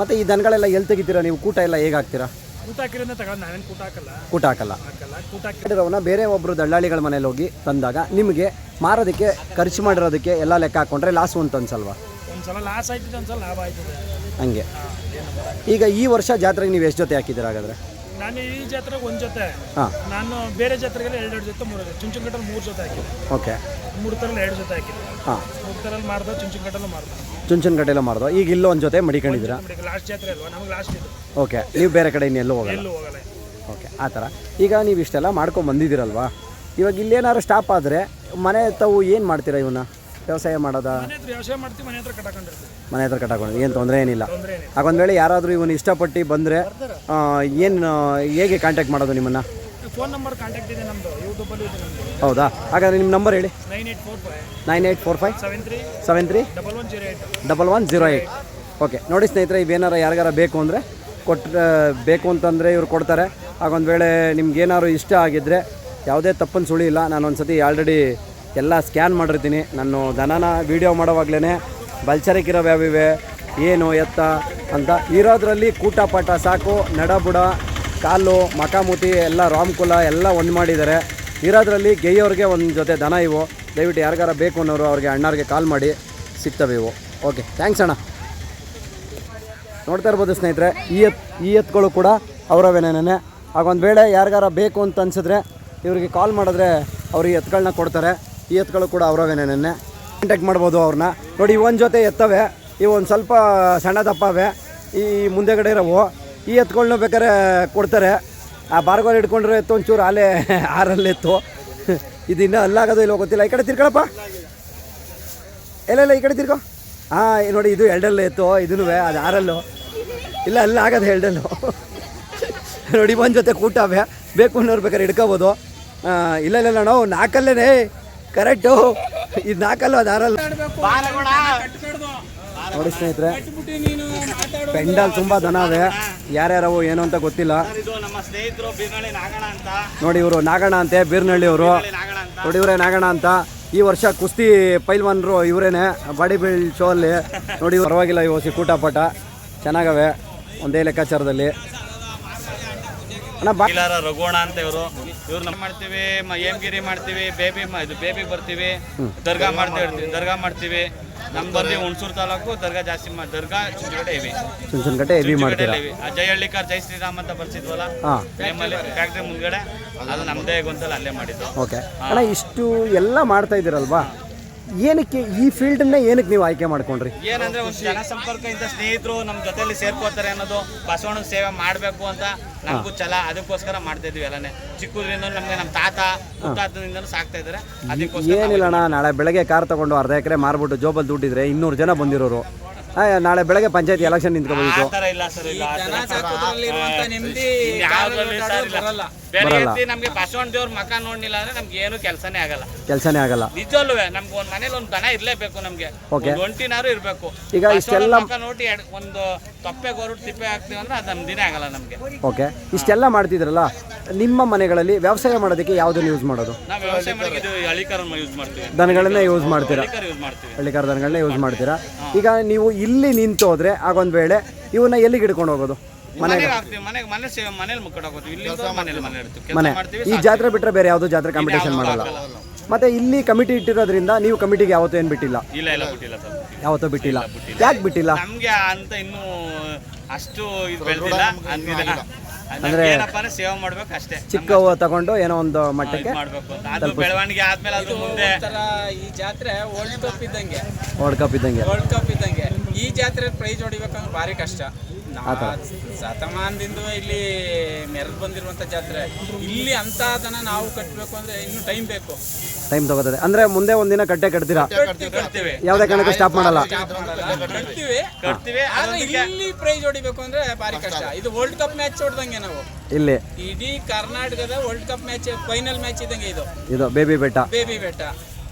ಮತ್ತು ಈ ದನಗಳೆಲ್ಲ ಎಲ್ಲಿ ತೆಗಿತೀರಾ? ನೀವು ಕೂಟ ಎಲ್ಲ ಹೇಗೆ ಹಾಕ್ತೀರಾ? ಊಟ ಹಾಕಿರೋದನ್ನ ತಗೊಂಡು ನಾನೇನು ಕೂಟ ಹಾಕಲ್ಲ. ಕೂಟ ಹಾಕಲ್ಲ. ಬೇರೆ ಒಬ್ಬರು ದಳ್ಳಾಳಿಗಳ ಮನೇಲಿ ಹೋಗಿ ತಂದಾಗ ನಿಮಗೆ ಮಾರೋದಕ್ಕೆ ಖರ್ಚು ಮಾಡಿರೋದಕ್ಕೆ ಎಲ್ಲ ಲೆಕ್ಕ ಹಾಕೊಂಡ್ರೆ ಲಾಸ್ ಅಂತ ಅನ್ಸಲ್ವಾ? ಒಂದ್ಸಲ ಲಾಸ್ ಆಯ್ತದೆ ಒಂದ್ಸಲ ಲಾಭ ಆಯ್ತದೆ. ಹಂಗೆ. ಈಗ ಈ ವರ್ಷ ಜಾತ್ರೆಗೆ ನೀವು ಎಷ್ಟು ಜೊತೆ ಹಾಕಿದ್ದೀರಾ ಹಾಗಾದ್ರೆ? ನಾನು ಈ ಜಾತ್ರೆಗೆ ಒಂದು ಜೊತೆ ಹಾಂ. ನಾನು ಬೇರೆ ಜಾತ್ರೆಗೆಲ್ಲ ಎರಡೆರಡು ಜೊತೆ ಮೂರು ಜೊತೆ ಚುಂಚನಕಟ್ಟಲ್ಲಿ ಮೂರು ಜೊತೆ ಹಾಕಿದ್ದೆ. ಓಕೆ. ಮೂರು ಥರಲ್ಲಿ ಎರಡು ಜೊತೆ ಹಾಕಿದ್ದೆ. ಹಾಂ. ಮೂರು ಥರಲ್ಲಿ ಮಾರ್ದ ಮಾಡ್ದೆ. ಚುಂಚನ್ ಚುಂಚನಕಟ್ಟೆಲ್ಲ ಮಾರೋದು ಈಗ ಇಲ್ಲೊಂದು ಜೊತೆ ಮಡಿಕೊಂಡಿದ್ದೀರಾ? ಲಾಸ್ಟ್ ಜಾತ್ರೆ ಅಲ್ವಾ? ನಮ್ಗೆ ಲಾಸ್ಟ್ ಇದು. ಓಕೆ. ನೀವು ಬೇರೆ ಕಡೆ ಇನ್ನೆಲ್ಲೂ ಹೋಗಲ್ಲ? ಎಲ್ಲೂ ಹೋಗಲ್ಲ ಓಕೆ. ಆ ಥರ. ಈಗ ನೀವು ಇಷ್ಟೆಲ್ಲ ಮಾಡ್ಕೊಂಡು ಬಂದಿದ್ದೀರಲ್ವಾ? ಇವಾಗ ಇಲ್ಲೇನಾದ್ರು ಸ್ಟಾಪ್ ಆದರೆ ಮನೆ ತಾವು ಏನು ಮಾಡ್ತೀರಾ ಇವನ್ನ ವ್ಯವಸಾಯ ಮಾಡೋದಾ? ಮನೆ ಹತ್ರ ವ್ಯವಸಾಯ ಮಾಡ್ತೀವಿ ಮನೆ ಹತ್ರ ಕಟ್ಕೊಂಡಿರ್ತೀವಿ ಮನೆ ಹತ್ರ ಕಟ್ಟಾಕೊಂಡು ಏನು ತೊಂದರೆ ಏನಿಲ್ಲ. ಹಾಗೊಂದು ಏನಿಲ್ಲ. ವೇಳೆ ಯಾರಾದರೂ ಇವನು ಇಷ್ಟಪಟ್ಟು ಬಂದರೆ ಏನು ಹೇಗೆ ಕಾಂಟ್ಯಾಕ್ಟ್ ಮಾಡೋದು ನಿಮ್ಮನ್ನು? ಫೋನ್ ನಂಬರ್ ಕಾಂಟ್ಯಾಕ್ಟ್ ಇದೆ ನಮ್ಮದು ಯೂಟ್ಯೂಬಲ್ಲೂ ಇದೆ ನಮ್ಮದು ಹೌದಾ? ಹಾಗಾದರೆ ನಿಮ್ಮ ನಂಬರ್ ಹೇಳಿ. Nine eight four five nine eight four five seven three seven three double one zero eight. Double one zero eight okay ನೋಡಿ ಸ್ನೇಹಿತರೆ ಇವೇನಾರು ಯಾರಿಗಾರ ಬೇಕು ಅಂದರೆ ಕೊಟ್ಟರೆ ಬೇಕು ಅಂತಂದರೆ ಇವ್ರು ಕೊಡ್ತಾರೆ. ಹಾಗೊಂದು ವೇಳೆ ನಿಮ್ಗೇನಾದ್ರು ಇಷ್ಟ ಆಗಿದ್ದರೆ ಯಾವುದೇ ತಪ್ಪನ್ನು ಸುಳಿ ಇಲ್ಲ ನಾನು ಒಂದು ಸತಿ ಆಲ್ರೆಡಿ ಎಲ್ಲ ಸ್ಕ್ಯಾನ್ ಮಾಡಿರ್ತೀನಿ. ನಾನು ದನನ ವೀಡಿಯೋ ಮಾಡೋವಾಗಲೇ ಬಲ್ಚರಿಕಿರೋ ಯಾವಿವೆ ಏನು ಎತ್ತ ಅಂತ. ಇರೋದ್ರಲ್ಲಿ ಕೂಟ ಪಾಠ ಸಾಕು, ನಡಬುಡ, ಕಾಲು ಮಕಾಮುತಿ ಎಲ್ಲ ರಾಮ್ಕುಲ ಎಲ್ಲ ಒಂದು ಮಾಡಿದ್ದಾರೆ. ಇರೋದ್ರಲ್ಲಿ ಗೆಯ್ಯೋರಿಗೆ ಒಂದು ಜೊತೆ ದನ ಇವು. ದಯವಿಟ್ಟು ಯಾರಿಗಾರ ಬೇಕು ಅನ್ನೋರು ಅವ್ರಿಗೆ ಅಣ್ಣವ್ರಿಗೆ ಕಾಲ್ ಮಾಡಿ ಸಿಗ್ತವೆ ಇವು. ಓಕೆ ಥ್ಯಾಂಕ್ಸ್ ಅಣ್ಣ. ನೋಡ್ತಾ ಇರ್ಬೋದು ಸ್ನೇಹಿತರೆ, ಈ ಎತ್, ಈ ಎತ್ಗಳು ಕೂಡ ಅವರವೇನೇನೇ ಆಗೊಂದು ವೇಳೆ ಯಾರಿಗಾರ ಬೇಕು ಅಂತ ಅನ್ಸಿದ್ರೆ ಇವರಿಗೆ ಕಾಲ್ ಮಾಡಿದ್ರೆ ಅವ್ರಿಗೆ ಎತ್ಗಳನ್ನ ಕೊಡ್ತಾರೆ. ಈ ಎತ್ತುಗಳು ಕೂಡ ಅವರವೇನೇನೆ ಕಾಂಟ್ಯಾಕ್ಟ್ ಮಾಡ್ಬೋದು ಅವ್ರನ್ನ. ನೋಡಿ ಒಂದು ಜೊತೆ ಎತ್ತವೆ. ಇವು ಒಂದು ಸ್ವಲ್ಪ ಸಣ್ಣ ದಪ್ಪವೆ. ಈ ಮುಂದೆಗಡೆ ಇರೋವು. ಈ ಎತ್ತುಗಳನ್ನ ಬೇಕಾದ್ರೆ ಕೊಡ್ತಾರೆ. ಆ ಬಾರ್ಗೋಲ್ ಹಿಡ್ಕೊಂಡ್ರೆ ಎತ್ತು ಒಂಚೂರು ಆಲೆ ಆರಲ್ಲಿ ಎತ್ತು ಇದಿನ್ನ ಅಲ್ಲಾಗೋದು ಇಲ್ಲೋ ಗೊತ್ತಿಲ್ಲ. ಈ ಕಡೆ ತಿರ್ಕೊಳಪ್ಪ. ಇಲ್ಲ ಇಲ್ಲ ಈ ಕಡೆ ತಿರ್ಕೋ. ಹಾಂ ನೋಡಿ, ಇದು ಎರಡಲ್ಲೇ ಇತ್ತು ಇದೂ ಅದು ಆರಲ್ಲು. ಇಲ್ಲ, ಅಲ್ಲ ಆಗೋದು ಎರಡಲ್ಲು ನೋಡಿ ಒಂದು ಜೊತೆ ಕೂಟವೆ. ಬೇಕು ಅನ್ನೋರು ಬೇಕಾದ್ರೆ ಹಿಡ್ಕೋಬೋದು. ಇಲ್ಲ ಇಲ್ಲ, ನಾವು ನಾಲ್ಕಲ್ಲೇನೆ. ಕರೆಕ್ಟು. ಇದು ನಾಲ್ಕಲ್ಲು ಅದು ಆರಲ್ಲ ನೋಡಿ ಸ್ನೇಹಿತರೆ ಪೆಂಡಲ್ ತುಂಬ ದನ ಅವೆ. ಯಾರ್ಯಾರವು ಏನು ಅಂತ ಗೊತ್ತಿಲ್ಲ. ನೋಡಿ ಇವರು ನಾಗಣ್ಣ ಅಂತೆ ಬೀರ್ನಹಳ್ಳಿ ಅವರು. ನಾಗಣ ಅಂತ. ನೋಡಿ ಇವರೇ ನಾಗಣ್ಣ ಅಂತ. ಈ ವರ್ಷ ಕುಸ್ತಿ ಪೈಲ್ವಾನ್ರು ಇವರೇನೆ ಬಾಡಿ ಬಿಲ್ಡ್ ಶೋ ಅಲ್ಲಿ. ನೋಡಿ ಪರವಾಗಿಲ್ಲ ಇವು ಕೂಟಪಾಟ. ಚೆನ್ನಾಗವೆ ಒಂದೇ ಲೆಕ್ಕಾಚಾರದಲ್ಲಿ. ಅಣ್ಣ ರಘುವಣ ಅಂತ ಇವರು. ಇವ್ರು ನಮ್ ಮಾಡ್ತೀವಿ ಹೇಮಗಿರಿ ಮಾಡ್ತೀವಿ ಬೇಬಿ ಮ- ಇದು ಬೇಬಿ ಬರ್ತೀವಿ ದರ್ಗಾ ಮಾಡ್ತಾ ಇರ್ತೀವಿ ದರ್ಗಾ ಮಾಡ್ತೀವಿ. ನಮ್ ಬಂದು ಹುಣಸೂರು ತಾಲೂಕು ದರ್ಗಾ ಜಾಸ್ತಿ ಮಾ- ದರ್ಗಾ ಚುಂಚುಗಡೆ ಇವೆ ಚುಂಚನಕಟ್ಟೆ ಹೆವಿ ಮಾಡ್ತೀರಾ? ಇವಿ ಆ ಜೈ ಹಳ್ಳಿಕಾರ್ ಜೈ ಶ್ರೀರಾಮ್ ಅಂತ ಬರ್ಸಿದ್ವಲ್ಲ ಹಾಂ. ಫಿಲಿಮಲ್ಲಿ ಫ್ಯಾಕ್ಟ್ರಿ ಮುಂದ್ಗಡೆ ಅದು ನಮ್ದೇ ಗೊಂತಲ್ಲಿ ಅಲ್ಲೇ ಮಾಡಿದ್ದು. ಓಕೆ ಅಣ್ಣ ಇಷ್ಟು ಎಲ್ಲ ಮಾಡ್ತಾ ಇದ್ದೀರಲ್ವಾ? ಏನಕ್ಕೆ ಈ ಫೀಲ್ಡನ್ನೇ ಏನಕ್ಕೆ ನೀವು ಆಯ್ಕೆ ಮಾಡ್ಕೊಂಡ್ರಿ? ಏನಂದ್ರೆ ಒಂದು ಜನ ಸಂಪರ್ಕ ಇಂದ ಸ್ನೇಹಿತರು ನಮ್ಮ ಜೊತೆಲಿ ಸೇರ್ಕೋತಾರೆ ಅನ್ನೋದು ಬಸವಣ್ಣನ ಸೇವೆ ಮಾಡಬೇಕು ಅಂತ ನಮಗೂ ಛಲ. ಅದಕ್ಕೋಸ್ಕರ ಮಾಡ್ತಾ ಇದ್ವಿ ಎಲ್ಲನೇ. ಚಿಕ್ಕೂರಿನ ನಮ್ಗೆ ನಮ್ಮ ತಾತ ಮುತ್ತಾತದಿಂದನೂ ಸಾಕ್ತಾ ಇದ್ದಾರೆ. ಅದಕ್ಕೋಸ್ಕರ ಏನಿಲ್ಲ ಅಣ್ಣ ನಾಳೆ ಬೆಳಗ್ಗೆ ಕಾರ್ ತಗೊಂಡು ಅರ್ಧ ಎಕರೆ ಮಾರ್ಬಿಟ್ಟು ಜೋಬಲ್ ದುಡ್ಡಿದ್ರೆ ಇನ್ನೂರು ಜನ ಬಂದಿರೋರು. ಆ, ನಾಳೆ ಬೆಳಗ್ಗೆ ಪಂಚಾಯತಿ ಎಲೆಕ್ಷನ್ ನಿಂತ್ಕೊಬೇಕು ಇಲ್ಲ ಸರ್ ಇಲ್ಲ ಆ ಥರ. ದನ ಸಾಕೋದ್ರಲ್ಲಿರುವಂತ ನೆಮ್ಮದಿ ಯಾವ್ದ್ರಲ್ಲಿ ಸರ್ ಇಲ್ಲ. ಬರಲ್ಲ ಬೇರೆ ಬರಲ್ಲ. ಎತ್ತಿ ನಮ್ಗೆ ಬಸವಣ್ಣ ದೇವ್ರ ಮಕ ನೋಡ್ಲಿಲ್ಲ ಅಂದ್ರೆ ನಮ್ಗೆ ಏನು ಕೆಲಸನೇ ಆಗಲ್ಲ ಕೆಲಸನೇ ಆಗಲ್ಲ ನಿಜವಲ್ವೇ ನಮ್ಗೆ ಒಂದ್ ಮನೇಲಿ ಒಂದ್ ದನ ಇರ್ಲೇಬೇಕು ನಮ್ಗೆ Okay. ಒಂದ್ ಒಂಟಿನಾರು ಇರ್ಬೇಕು ಈಗ ಬಸವಣ್ಣನ ಇಷ್ಟೆಲ್ಲ- ಮಕ ನೋಡಿ ಒಂದು ತೊಪ್ಪೆ ಗೊರಟು ತಿಪ್ಪೆ ಹಾಕ್ತೀವಿ ಅಂದ್ರೆ ಅದು ದಿನ ಆಗಲ್ಲ ನಮ್ಗೆ. ಓಕೆ ಇಷ್ಟೆಲ್ಲ ಮಾಡ್ತಿದ್ರಲ್ಲ ನಿಮ್ಮ ಮನೆಗಳಲ್ಲಿ ವ್ಯವಸಾಯ ಮಾಡೋದಕ್ಕೆ ಯಾವುದನ್ನು ಯೂಸ್ ಮಾಡೋದು? ನಾವು ವ್ಯವಸಾಯ ಮಾಡಿ ಇದು ಹಳಿಕಾರನ್ನ ಯೂಸ್ ಮಾಡ್ತೀವಿ. ದನಗಳನ್ನೇ ಯೂಸ್ ಮಾಡ್ತೀರಾ? ಹಳಿಕಾರ ಯೂಸ್ ಮಾಡ್ತೀವಿ. ಹಳ್ಳಿಕಾರ ದನಗಳನ್ನೇ ಯೂಸ್ ಮಾಡ್ತೀರಾ? ಈಗ ನೀವು ಇಲ್ಲಿ ನಿಂತು ಹೋದ್ರೆ ಆಗೊಂದು ವೇಳೆ ಇವನ್ನ ಎಲ್ಲಿಗೆ ಇಡ್ಕೊಂಡು ಹೋಗೋದು? ಮನೆಗೆ? ಹಾಕ್ತೀವಿ ಮನೆಗೆ ಮನೆ ಸೇವೆ ಮನೇಲಿ ಮುಕ್ಕಡ ಹೋಗ್ತೀವಿ ಇಲ್ಲಿಂದ ಮನೇಲಿ ಮನೆ ಇಡ್ತೀವಿ ಕೆಲಸ ಮಾಡ್ತೀವಿ ಈ ಜಾತ್ರೆ ಬಿಟ್ಟರೆ ಬೇರೆ ಯಾವುದೋ ಜಾತ್ರೆ ಕಾಂಪಿಟೇಷನ್ ಮಾಡಲ್ಲ? ಮತ್ತೆ ಇಲ್ಲಿ ಕಮಿಟಿ ಇಟ್ಟಿರೋದ್ರಿಂದ ನೀವು ಕಮಿಟಿಗೆ ಯಾವತ್ತೂ ಏನು ಬಿಟ್ಟಿಲ್ಲ. ಇಲ್ಲ ಇಲ್ಲ ಬಿಟ್ಟಿಲ್ಲ ಸರ್. ಯಾವತ್ತೂ ಬಿಟ್ಟಿಲ್ಲ. ಯಾಕೆ ಬಿಟ್ಟಿಲ್ಲ? ನಮ್ಗೆ ಅಂತ ಇನ್ನೂ ಅಷ್ಟು ಇದು ಬೆಳೆದಿಲ್ಲ. ಅಂದಿಲ್ಲ ಅಂದ್ರೆ ಸೇವೆ ಮಾಡ್ಬೇಕು ಅಷ್ಟೇ. ಚಿಕ್ಕವು ತಗೊಂಡು ಏನೋ ಒಂದು ಮಟ್ಟಕ್ಕೆ ಮಾಡ್ಬೇಕು ಅಂತ. ಅದು ಬೆಳವಣಿಗೆ ಆದ್ಮೇಲೆ ಅದು ಮುಂದೆ ಒಂಥರ ಈ ಜಾತ್ರೆ ವರ್ಲ್ಡ್ ಕಪ್ ಇದ್ದಂಗೆ. ವರ್ಲ್ಡ್ ಕಪ್ ಇದ್ದಂಗೆ. ವರ್ಲ್ಡ್ ಕಪ್ ಇದ್ದಂಗೆ. ಈ ಜಾತ್ರೆ ಪ್ರೈಸ್ ಹೊಡಿಬೇಕಂದ್ರೆ ಭಾರಿ ಕಷ್ಟ. ಶತಮಾನದಿಂದ ಇಲ್ಲಿ ಮೆರೆದು ಬಂದಿರುವಂತ ಜಾತ್ರೆ. ಇಲ್ಲಿ ಅಂತ ಅದನ್ನ ನಾವು ಕಟ್ಟಬೇಕು ಅಂದ್ರೆ ಇನ್ನು ಟೈಮ್ ಬೇಕು. ಟೈಮ್ ತಗೋತದೆ. ಅಂದ್ರೆ ಮುಂದೆ ಒಂದಿನ ಕಟ್ಟೆ ಕಟ್ತೀರಾ? ಕಟ್ತೀವಿ. ಯಾವುದೇ ಕಾರಣಕ್ಕೂ ಸ್ಟಾಪ್ ಮಾಡಲ್ಲ. ಕಟ್ತೀವಿ. ಕಟ್ತೀವಿ. ಆದ್ರೆ ಇಲ್ಲಿ ಪ್ರೈಸ್ ಹೊಡಿಬೇಕು ಅಂದ್ರೆ ಭಾರಿ ಕಷ್ಟ ಇದು ವರ್ಲ್ಡ್ ಕಪ್ ಮ್ಯಾಚ್ ಹೊಡ್ದಂಗೆ ನಾವು. ಇಲ್ಲಿ. ಇಡೀ ಕರ್ನಾಟಕದ world cup match final match ಇದ್ದಂಗೆ ಇದು. ಇದು ಬೇಬಿ ಬೆಟ್ಟ. ಬೇಬಿ ಬೆಟ್ಟ.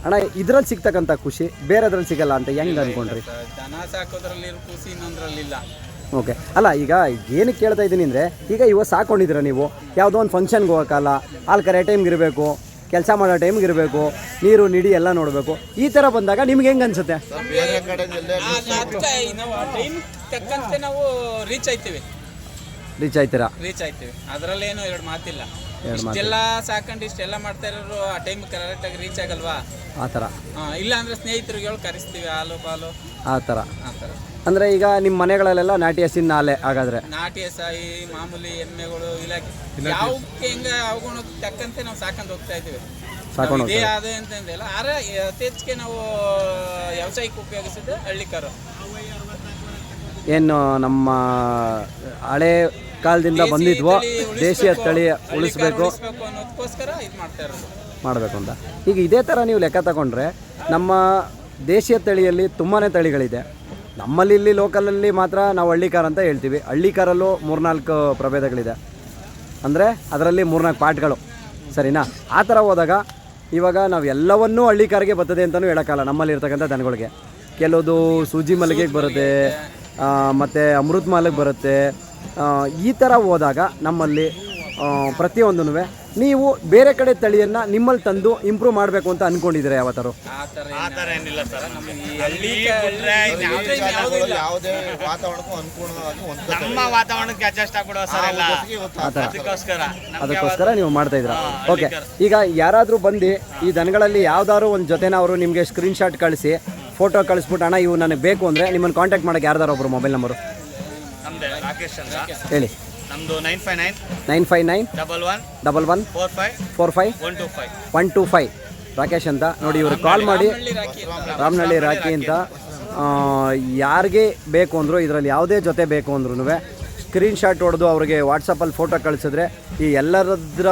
ಅಣ್ಣ ಇದ್ರಲ್ಲಿ ಸಿಗ್ತಕ್ಕಂಥ ಖುಷಿ ಬೇರೆದ್ರಲ್ಲಿ ಸಿಗಲ್ಲ ಅಂತ ಹೆಂಗ್ ಅನ್ಕೊಂಡ್ರಿ? ದನ ಸಾಕೋದ್ರಲ್ಲಿ ಖುಷಿ ಖುಷಿ ಇನ್ನೊಂದ್ರಲ್ಲಿಲ್ಲ. ಓಕೆ ಅಲ್ಲ ಈಗ ಏನಕ್ಕೆ ಕೇಳ್ತಾ ಇದ್ದೀನಿ ಅಂದರೆ ಈಗ ಇವಾಗ ಸಾಕೊಂಡಿದ್ದೀರಾ ನೀವು? ಯಾವುದೋ ಒಂದು ಫಂಕ್ಷನ್ಗೆ ಹೋಗೋಕ್ಕಲ್ಲ ಅಲ್ಲಿ ಕರೆ ಟೈಮ್ಗೆ ಇರಬೇಕು ಕೆಲಸ ಮಾಡೋ ಟೈಮ್ಗೆ ಇರಬೇಕು ನೀರು ನಿಡಿ ಎಲ್ಲ ನೋಡಬೇಕು. ಈ ಥರ ಬಂದಾಗ ನಿಮ್ಗೆ ಹೆಂಗೆ ಅನ್ಸುತ್ತೆ? ತಕ್ಕಂತೆ ನಾವು ರೀಚ್ ಆಯ್ತೀವಿ. ರೀಚ್ ಆಯ್ತೀರಾ ರೀಚ್ ಆಯ್ತೀವಿ ಅದರಲ್ಲೇನು ಎರಡು ಮಾತಿಲ್ಲ. ಇಷ್ಟೆಲ್ಲ ಸಾಕೊಂಡು ಇಷ್ಟೆಲ್ಲ ಮಾಡ್ತಾ ಇರೋರು ಆ ಟೈಮ್ ಕರೆಕ್ಟಾಗಿ ರೀಚ್ ಆಗಲ್ವಾ? ಆ ಥರ ಇಲ್ಲ ಅಂದ್ರೆ ಸ್ನೇಹಿತರಿಗೆ ಹೇಳಿ ಕರೆಸ್ತೀವಿ ಹಾಲು ಪಾಲು. ಆ ಥರ ಆ ಥರ ಅಂದರೆ ಈಗ ನಿಮ್ಮ ಮನೆಗಳಲ್ಲೆಲ್ಲ ನಾಟಿ ಹಸಿನ ನಾಲೆ ಹಾಗಾದ್ರೆ? ನಾಟಿ ಸಾಯಿ ಮಾಮೂಲಿ ಎಮ್ಮೆಗಳು ಇಲಾಖೆ. ಯಾವಕ್ಕೆ ಹೆಂಗ ಅವುಗಳು ತಕ್ಕಂತೆ ನಾವು ಸಾಕೊಂಡು ಹೋಗ್ತಾ ಇದ್ದೀವಿ. ಸಾಕೊಂಡು ಅದೇ ಅಂತ ಇಲ್ಲ ಆದ್ರೆ ಯಥೇಚ್ಛಕ್ಕೆ ನಾವು ವ್ಯವಸಾಯಕ್ಕೆ ಉಪಯೋಗಿಸಿದ್ದು ಹಳ್ಳಿಕಾರ. ಏನು ನಮ್ಮ ಹಳೆ ಕಾಲದಿಂದ ಬಂದಿದ್ವೋ ದೇಶೀಯ ತಳಿ ಉಳಿಸ್ಬೇಕು. ಉಳಿಸ್ಬೇಕು ಅನ್ನೋದಕ್ಕೋಸ್ಕರ ಇದು ಮಾಡ್ತಾ ಇರೋದು. ಮಾಡಬೇಕು ಅಂತ. ಈಗ ಇದೇ ಥರ ನೀವು ಲೆಕ್ಕ ತಗೊಂಡ್ರೆ ನಮ್ಮ ದೇಶೀಯ ತಳಿಯಲ್ಲಿ ತುಂಬಾ ತಳಿಗಳಿದೆ. ನಮ್ಮಲ್ಲಿ ಇಲ್ಲಿ ಲೋಕಲಲ್ಲಿ ಮಾತ್ರ ನಾವು ಹಳ್ಳಿಕಾರ ಅಂತ ಹೇಳ್ತೀವಿ. ಹಳ್ಳಿಕಾರಲ್ಲೂ ಮೂರ್ನಾಲ್ಕು ಪ್ರಭೇದಗಳಿದೆ. ಅಂದರೆ ಅದರಲ್ಲಿ ಮೂರ್ನಾಲ್ಕು ಪಾರ್ಟ್ಗಳು. ಸರಿನಾ? ಆ ಥರ ಹೋದಾಗ ಇವಾಗ ನಾವು ಎಲ್ಲವನ್ನೂ ಹಳ್ಳಿಕಾರಿಗೆ ಬರ್ತದೆ ಅಂತಲೂ ಹೇಳೋಕ್ಕಲ್ಲ ನಮ್ಮಲ್ಲಿ ಇರ್ತಕ್ಕಂಥ ದನಗಳಿಗೆ. ಕೆಲವುದು ಸೂಜಿ ಮಲ್ಲಿಗೆಗೆ ಬರುತ್ತೆ ಮತ್ತು ಅಮೃತ ಮಾಲಿಗೆ ಬರುತ್ತೆ. ಈ ಥರ ಹೋದಾಗ ನಮ್ಮಲ್ಲಿ ಪ್ರತಿಯೊಂದೂ ನೀವು ಬೇರೆ ಕಡೆ ತಳಿಯನ್ನು ನಿಮ್ಮಲ್ಲಿ ತಂದು ಇಂಪ್ರೂವ್ ಮಾಡಬೇಕು ಅಂತ ಅನ್ಕೊಂಡಿದ್ರೆ ಯಾವತ್ತಾರು? ಆ ಥರ ಏನಿಲ್ಲ ಸರ್ ನಮ್ಗೆ. ಈ ಹಳ್ಳಿ ಹಳ್ಳಿ ಬಿಟ್ರೆ ಇನ್ಯಾವ್ದು ಇಲ್ಲ. ಯಾವುದೇ ವಾತಾವರಣಕ್ಕೂ ಅನುಕೂಲವಾಗಿ ಒಂದು ನಮ್ಮ ವಾತಾವರಣಕ್ಕೆ ಅಡ್ಜಸ್ಟ್ ಆಗ್ಬಿಡೋ ಸರ್ ಎಲ್ಲ. ಅದಕ್ಕೋಸ್ಕರ. ನಮ್ಗೆ ಅದಕ್ಕೋಸ್ಕರ ನೀವು ಮಾಡ್ತಾ ಇದ್ದೀರಾ? ಓಕೆ ಈಗ ಯಾರಾದರೂ ಬಂದು ಈ ದನಗಳಲ್ಲಿ ಯಾವ್ದಾದ್ರು ಒಂದು ಜೊತೆನ ಅವರು ನಿಮಗೆ ಸ್ಕ್ರೀನ್ಶಾಟ್ ಕಳಿಸಿ ಫೋಟೋ ಕಳಿಸ್ಬಿಟ್ಟು ಅಣ್ಣ ಇವು ನನಗೆ ಬೇಕು ಅಂದರೆ ನಿಮ್ಮನ್ನು ಕಾಂಟ್ಯಾಕ್ಟ್ ಮಾಡಕ್ಕೆ ಯಾರ್ದಾರು ಒಬ್ಬರು ಮೊಬೈಲ್ ನಂಬರು ನಮ್ದೆ ರಾಕೇಶ್ ಅಂತ. ಹೇಳಿ. ನಮ್ದು nine five nine nine five nine double one double one four five four five one two five one two five. Rakesh ಅಂತ ನೋಡಿ ಇವರು ಕಾಲ್ ಮಾಡಿ. ರಾಮನಹಳ್ಳಿ ರಾಕಿ ಅಂತ. ಯಾರಿಗೆ ಬೇಕು ಅಂದರು ಇದರಲ್ಲಿ ಯಾವುದೇ ಜೊತೆ ಬೇಕು ಅಂದ್ರೂ ಸ್ಕ್ರೀನ್ಶಾಟ್ ಹೊಡೆದು ಅವ್ರಿಗೆ ವಾಟ್ಸಪ್ಪಲ್ಲಿ ಫೋಟೋ ಕಳಿಸಿದ್ರೆ ಈ ಎಲ್ಲರದ್ರ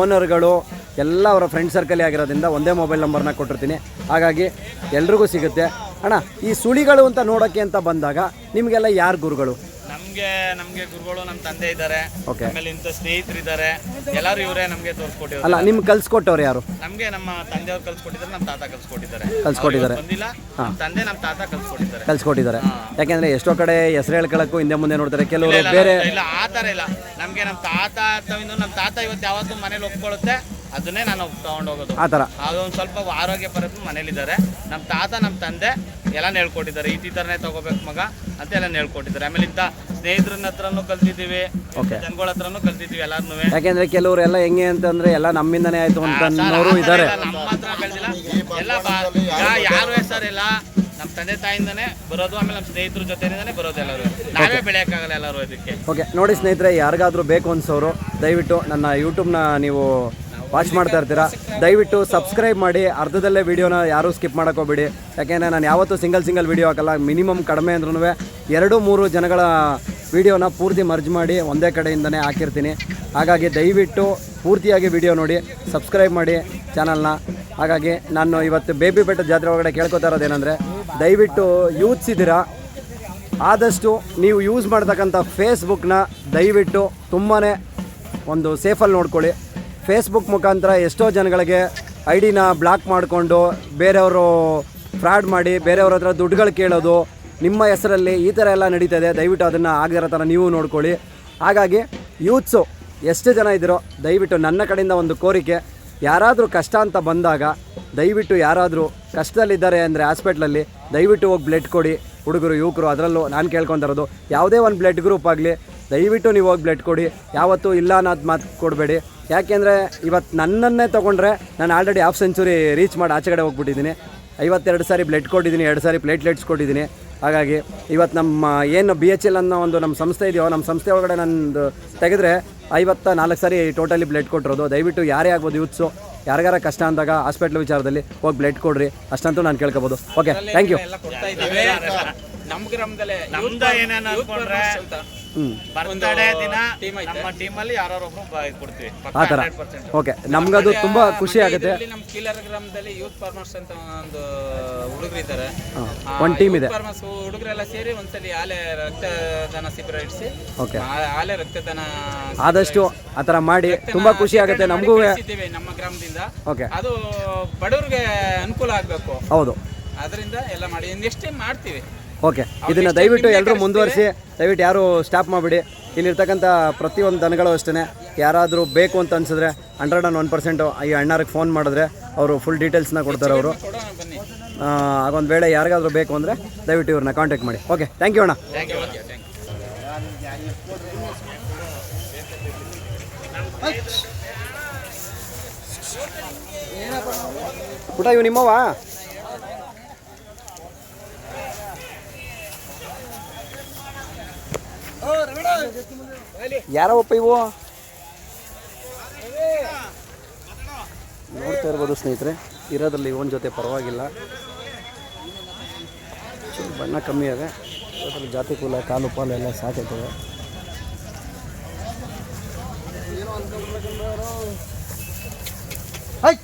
ಓನರ್ಗಳು ಎಲ್ಲ ಅವರ ಫ್ರೆಂಡ್ ಸರ್ಕಲ್ ಆಗಿರೋದ್ರಿಂದ ಒಂದೇ ಮೊಬೈಲ್ ನಂಬರ್ನ ಕೊಟ್ಟಿರ್ತೀನಿ. ಹಾಗಾಗಿ ಎಲ್ರಿಗೂ ಸಿಗುತ್ತೆ. ಅಣ್ಣ ಈ ಸುಳಿಗಳು ಅಂತ ನೋಡೋಕ್ಕೆ ಅಂತ ಬಂದಾಗ ನಿಮಗೆಲ್ಲ ಯಾರು ಗುರುಗಳು? ನಮ್ಗೆ ನಮ್ಗೆ ಗುರುಗಳು ನಮ್ಮ ತಂದೆ ಇದ್ದಾರೆ. Okay. ಆಮೇಲೆ ಇಂಥ ಸ್ನೇಹಿತರು ಇದ್ದಾರೆ ಎಲ್ಲರೂ ಇವರೇ ನಮ್ಗೆ ತೋರಿಸ್ಕೊಟ್ಟಿದ್ದಾರೆ ಅಲ್ಲ ನಿಮ್ಗೆ ಕಲ್ಸ್ಕೊಟ್ಟವ್ರು ಯಾರು? ನಮ್ಗೆ ನಮ್ಮ ತಂದೆಯವ್ರು ಕಲ್ಸ್ಕೊಟ್ಟಿದ್ದಾರೆ ನಮ್ಮ ತಾತ ಕಲ್ಸ್ಕೊಟ್ಟಿದ್ದಾರೆ. ಕಲ್ಸ್ಕೊಟ್ಟಿದ್ದಾರೆ. ಅವ್ರು ಬಂದಿಲ್ಲ ನಮ್ಮ ತಂದೆ ನಮ್ಮ ತಾತ ಕಲ್ಸ್ಕೊಟ್ಟಿದ್ದಾರೆ. ಕಲ್ಸ್ಕೊಟ್ಟಿದ್ದಾರೆ. ಯಾಕೆಂದ್ರೆ ಎಷ್ಟೋ ಕಡೆ ಹೆಸರು ಹೇಳ್ಕೊಳಕ್ಕೂ ಹಿಂದೆ ಮುಂದೆ ನೋಡ್ತಾರೆ ಕೆಲವರು ಇಲ್ಲ, ಬೇರೆ ಇಲ್ಲ ಆ ಥರ ಇಲ್ಲ. ನಮ್ಗೆ ನಮ್ಮ ತಾತ ತವಿಂದು ನಮ್ಮ ತಾತ ಇವತ್ತು ಯಾವತ್ತೂ ಮನೇಲಿ ಒಪ್ಕೊಳ್ಳುತ್ತೆ. ಅದನ್ನೇ ನಾನು ತಗೊಂಡೋಗೋದು ಆ ಥರ. ಅದೊಂದು ಸ್ವಲ್ಪ ಆರೋಗ್ಯ ಪರತ್ತು ಮನೇಲಿದ್ದಾರೆ. ನಮ್ಮ ತಾತ ನಮ್ಮ ತಂದೆ ಎಲ್ಲ ಹೇಳ್ಕೊಟ್ಟಿದ್ದಾರೆ. ಈ ಥರನೇ ತಗೋಬೇಕು ಮಗ ಅಂತ ಎಲ್ಲ ಹೇಳ್ಕೊಟ್ಟಿದ್ದಾರೆ. ಆಮೇಲೆ ಇಂಥ ಸ್ನೇಹಿತರನ್ನ ಹತ್ರನೂ ಕಲ್ತಿದ್ದೀವಿ ಓಕೆ ಜನಗಳ ಹತ್ರನೂ ಕಲ್ತಿದ್ದೀವಿ ಎಲ್ಲಾರ್ನೂ ಯಾಕೆಂದ್ರೆ ಕೆಲವರು ಎಲ್ಲ ಹೆಂಗೆ ಅಂತಂದ್ರೆ ಎಲ್ಲ ನಮ್ಮಿಂದನೇ ಆಯ್ತು ಅಂತ ಅನ್ನೋರು ಇದ್ದಾರೆ. ನಮ್ಮ ಹತ್ರ ಬೆಳೆದಿಲ್ಲ. ಎಲ್ಲ ಯಾರು ಹೆಸರು ಇಲ್ಲ. ನಮ್ಮ ತಂದೆ ತಾಯಿಂದನೇ ಬರೋದು ಆಮೇಲೆ ನಮ್ಮ ಸ್ನೇಹಿತರ ಜೊತೆಯಿಂದನೇ ಬರೋದು ಎಲ್ಲರೂ. ನಾವೇ ಬೆಳೆಯೋಕ್ಕಾಗಲ್ಲ ಎಲ್ಲರೂ ಇದಕ್ಕೆ. ಓಕೆ ನೋಡಿ ಸ್ನೇಹಿತರೆ ಯಾರಿಗಾದ್ರೂ ಬೇಕು ಅನ್ಸೋರು ದಯವಿಟ್ಟು ನನ್ನ ಯೂಟ್ಯೂಬ್ನ ನೀವು ವಾಚ್ ಮಾಡ್ತಾ ಇರ್ತೀರಾ? ದಯವಿಟ್ಟು ಸಬ್ಸ್ಕ್ರೈಬ್ ಮಾಡಿ. ಅರ್ಧದಲ್ಲೇ ವೀಡಿಯೋನ ಯಾರೂ ಸ್ಕಿಪ್ ಮಾಡೋಕೆ ಹೋಗ್ಬೇಡಿ ಯಾಕೆಂದರೆ ನಾನು ಯಾವತ್ತೂ ಸಿಂಗಲ್ ಸಿಂಗಲ್ ವೀಡಿಯೋ ಹಾಕಲ್ಲ. ಮಿನಿಮಮ್ ಕಡಿಮೆ ಅಂದ್ರೂ ಎರಡು ಮೂರು ಜನಗಳ ವೀಡಿಯೋನ ಪೂರ್ತಿ ಮರ್ಜ್ ಮಾಡಿ ಒಂದೇ ಕಡೆಯಿಂದನೇ ಹಾಕಿರ್ತೀನಿ. ಹಾಗಾಗಿ ದಯವಿಟ್ಟು ಪೂರ್ತಿಯಾಗಿ ವಿಡಿಯೋ ನೋಡಿ ಸಬ್ಸ್ಕ್ರೈಬ್ ಮಾಡಿ ಚಾನಲ್ನ ಹಾಗಾಗಿ ನಾನು ಇವತ್ತು ಬೇಬಿ ಬೆಟ್ಟ ಜಾತ್ರೆ ಒಳಗಡೆ ಕೇಳ್ಕೊತಾ ಇರೋದೇನೆಂದರೆ ದಯವಿಟ್ಟು ಯೂತ್ಸ್ ಇದ್ದೀರಾ? ಆದಷ್ಟು ನೀವು ಯೂಸ್ ಮಾಡ್ತಕ್ಕಂಥ ಫೇಸ್ಬುಕ್ನ ದಯವಿಟ್ಟು ತುಂಬಾ ಒಂದು ಸೇಫಲ್ಲಿ ನೋಡ್ಕೊಳ್ಳಿ. ಫೇಸ್ಬುಕ್ ಮುಖಾಂತರ ಎಷ್ಟೋ ಜನಗಳಿಗೆ ಐ ಡಿನ ಬ್ಲಾಕ್ ಮಾಡಿಕೊಂಡು ಬೇರೆಯವರು ಫ್ರಾಡ್ ಮಾಡಿ ಬೇರೆಯವ್ರ ಹತ್ರ ದುಡ್ಡುಗಳು ಕೇಳೋದು, ನಿಮ್ಮ ಹೆಸರಲ್ಲಿ ಈ ಥರ ಎಲ್ಲ ಇದೆ ದಯವಿಟ್ಟು ಅದನ್ನು ಆಗದಿರೋ ಥರ ನೀವು ನೋಡ್ಕೊಳ್ಳಿ. ಹಾಗಾಗಿ ಯೂತ್ಸು, ಎಷ್ಟು ಜನ ಇದ್ದೀರೋ ದಯವಿಟ್ಟು ನನ್ನ ಕಡೆಯಿಂದ ಒಂದು ಕೋರಿಕೆ, ಯಾರಾದರೂ ಕಷ್ಟ ಅಂತ ಬಂದಾಗ ದಯವಿಟ್ಟು ಯಾರಾದರೂ ಕಷ್ಟದಲ್ಲಿದ್ದಾರೆ ಅಂದರೆ ಹಾಸ್ಪಿಟ್ಲಲ್ಲಿ ದಯವಿಟ್ಟು ಹೋಗಿ ಬ್ಲಡ್ ಕೊಡಿ. ಹುಡುಗರು, ಯುವಕರು, ಅದರಲ್ಲೂ ನಾನು ಕೇಳ್ಕೊತಾ ಇರೋದು ಯಾವುದೇ ಒಂದು ಬ್ಲಡ್ ಗ್ರೂಪ್ ಆಗಲಿ ದಯವಿಟ್ಟು ನೀವು ಹೋಗಿ ಬ್ಲಡ್ ಕೊಡಿ. ಯಾವತ್ತೂ ಇಲ್ಲ ಅನ್ನೋದು ಮಾತು ಕೊಡಬೇಡಿ. ಯಾಕೆಂದರೆ ಇವತ್ತು ನನ್ನನ್ನೇ ತೊಗೊಂಡ್ರೆ ನಾನು ಆಲ್ರೆಡಿ ಹಾಫ್ ಸೆಂಚುರಿ ರೀಚ್ ಮಾಡಿ ಆಚೆ ಕಡೆ ಹೋಗ್ಬಿಟ್ಟಿದ್ದೀನಿ. ಐವತ್ತೆರಡು ಸಾರಿ ಬ್ಲಡ್ ಕೊಟ್ಟಿದ್ದೀನಿ ಎರಡು ಸಾರಿ ಪ್ಲೇಟ್ಲೆಟ್ಸ್ ಕೊಟ್ಟಿದ್ದೀನಿ. ಹಾಗಾಗಿ ಇವತ್ತು ನಮ್ಮ ಏನು ಬಿ ಎಚ್ ಎಲ್ ಅನ್ನೋ ಒಂದು ನಮ್ಮ ಸಂಸ್ಥೆ ಇದೆಯೋ ನಮ್ಮ ಸಂಸ್ಥೆ ಒಳಗಡೆ ನಂದು ತೆಗೆದ್ರೆ ಐವತ್ತ ನಾಲ್ಕು ಸಾರಿ ಟೋಟಲಿ ಬ್ಲಡ್ ಕೊಟ್ಟಿರೋದು. ದಯವಿಟ್ಟು ಯಾರೇ ಆಗ್ಬೋದು ಯೂತ್ಸು ಯಾರಿಗಾರ ಕಷ್ಟ ಅಂದಾಗ ಹಾಸ್ಪಿಟ್ಲ್ ವಿಚಾರದಲ್ಲಿ ಹೋಗಿ ಬ್ಲಡ್ ಕೊಡ್ರಿ. ಅಷ್ಟಂತೂ ನಾನು ಕೇಳ್ಕೊಬೋದು. ಓಕೆ ಥ್ಯಾಂಕ್ ಯು ಅಂತ ದಿನ. ನಮ್ಮ ಟೀಮಲ್ಲಿ ಯಾರೊಬ್ರು ಕೊಡ್ತೀವಿ ಆ ಥರ. ಓಕೆ ನಮಗದು ತುಂಬ ಖುಷಿ ಆಗುತ್ತೆ. ನಮ್ಮ ಕೀಲರ್ ಗ್ರಾಮದಲ್ಲಿ ಯೂತ್ ಫಾರ್ಮರ್ಸ್ ಅಂತ ಒಂದು ಹುಡುಗರು ಇದ್ದಾರೆ. ಒಂದು ಟೀಮ್ ಇದೆ. ಫಾರ್ಮರ್ಸ್ ಹುಡುಗರೆಲ್ಲ ಸೇರಿ ಒಂದ್ಸಲಿ ಆಲೆ ರಕ್ತದಾನ ಶಿಬಿರ ಇಡಿಸಿ ಓಕೆ ಆಲೆ ರಕ್ತದಾನ ಆದಷ್ಟು ಆ ಥರ ಮಾಡಿ. ತುಂಬ ಖುಷಿ ಆಗುತ್ತೆ ನಮಗೂ. ನಮ್ಮ ಗ್ರಾಮದಿಂದ. ಓಕೆ ಅದು ಬಡವ್ರಿಗೆ ಅನುಕೂಲ ಆಗಬೇಕು. ಹೌದು. ಅದರಿಂದ ಎಲ್ಲ ಮಾಡಿ. ನೆಕ್ಸ್ಟ್ ಟೈಮ್ ಮಾಡ್ತೀವಿ. ಓಕೆ. ಇದನ್ನು ದಯವಿಟ್ಟು ಎಲ್ಲರೂ ಮುಂದುವರಿಸಿ ದಯವಿಟ್ಟು ಯಾರು ಸ್ಟಾಪ್ ಮಾಡಿಬಿಡಿ. ಇಲ್ಲಿರ್ತಕ್ಕಂಥ ಪ್ರತಿಯೊಂದು ದನಗಳು ಅಷ್ಟೇ ಯಾರಾದರೂ ಬೇಕು ಅಂತ ಅನ್ಸಿದ್ರೆ ಹಂಡ್ರೆಡ್ ಆ್ಯಂಡ್ ಒನ್ ಪರ್ಸೆಂಟು ಈ ಅಣ್ಣಾರಿಗೆ ಫೋನ್ ಮಾಡಿದ್ರೆ ಅವರು ಫುಲ್ ಡೀಟೇಲ್ಸ್ನ ಕೊಡ್ತಾರೆ ಅವರು. ಹಾಗೊಂದು ಆಗೊಂದು ವೇಳೆ ಯಾರಿಗಾದರೂ ಬೇಕು ಅಂದರೆ ದಯವಿಟ್ಟು ಇವ್ರನ್ನ ಕಾಂಟ್ಯಾಕ್ಟ್ ಮಾಡಿ. ಓಕೆ ಥ್ಯಾಂಕ್ ಯು ಅಣ್ಣ. ಪುಟ ಇವು ನಿಮ್ಮವ ಯಾರವಪ್ಪ ಇವು? ನೋಡ್ತಾ ಇರ್ಬೋದು ಸ್ನೇಹಿತರೆ, ಇರೋದ್ರಲ್ಲಿ ಇವನ್ ಜೊತೆ ಪರವಾಗಿಲ್ಲ. ಬಣ್ಣ ಕಮ್ಮಿ ಇದೆ. ಅದರಲ್ಲಿ ಜಾತಿ ಕುಲ, ಕಾಲು ಪಾಲು ಎಲ್ಲ ಸಾಕೈತವೆ ಐ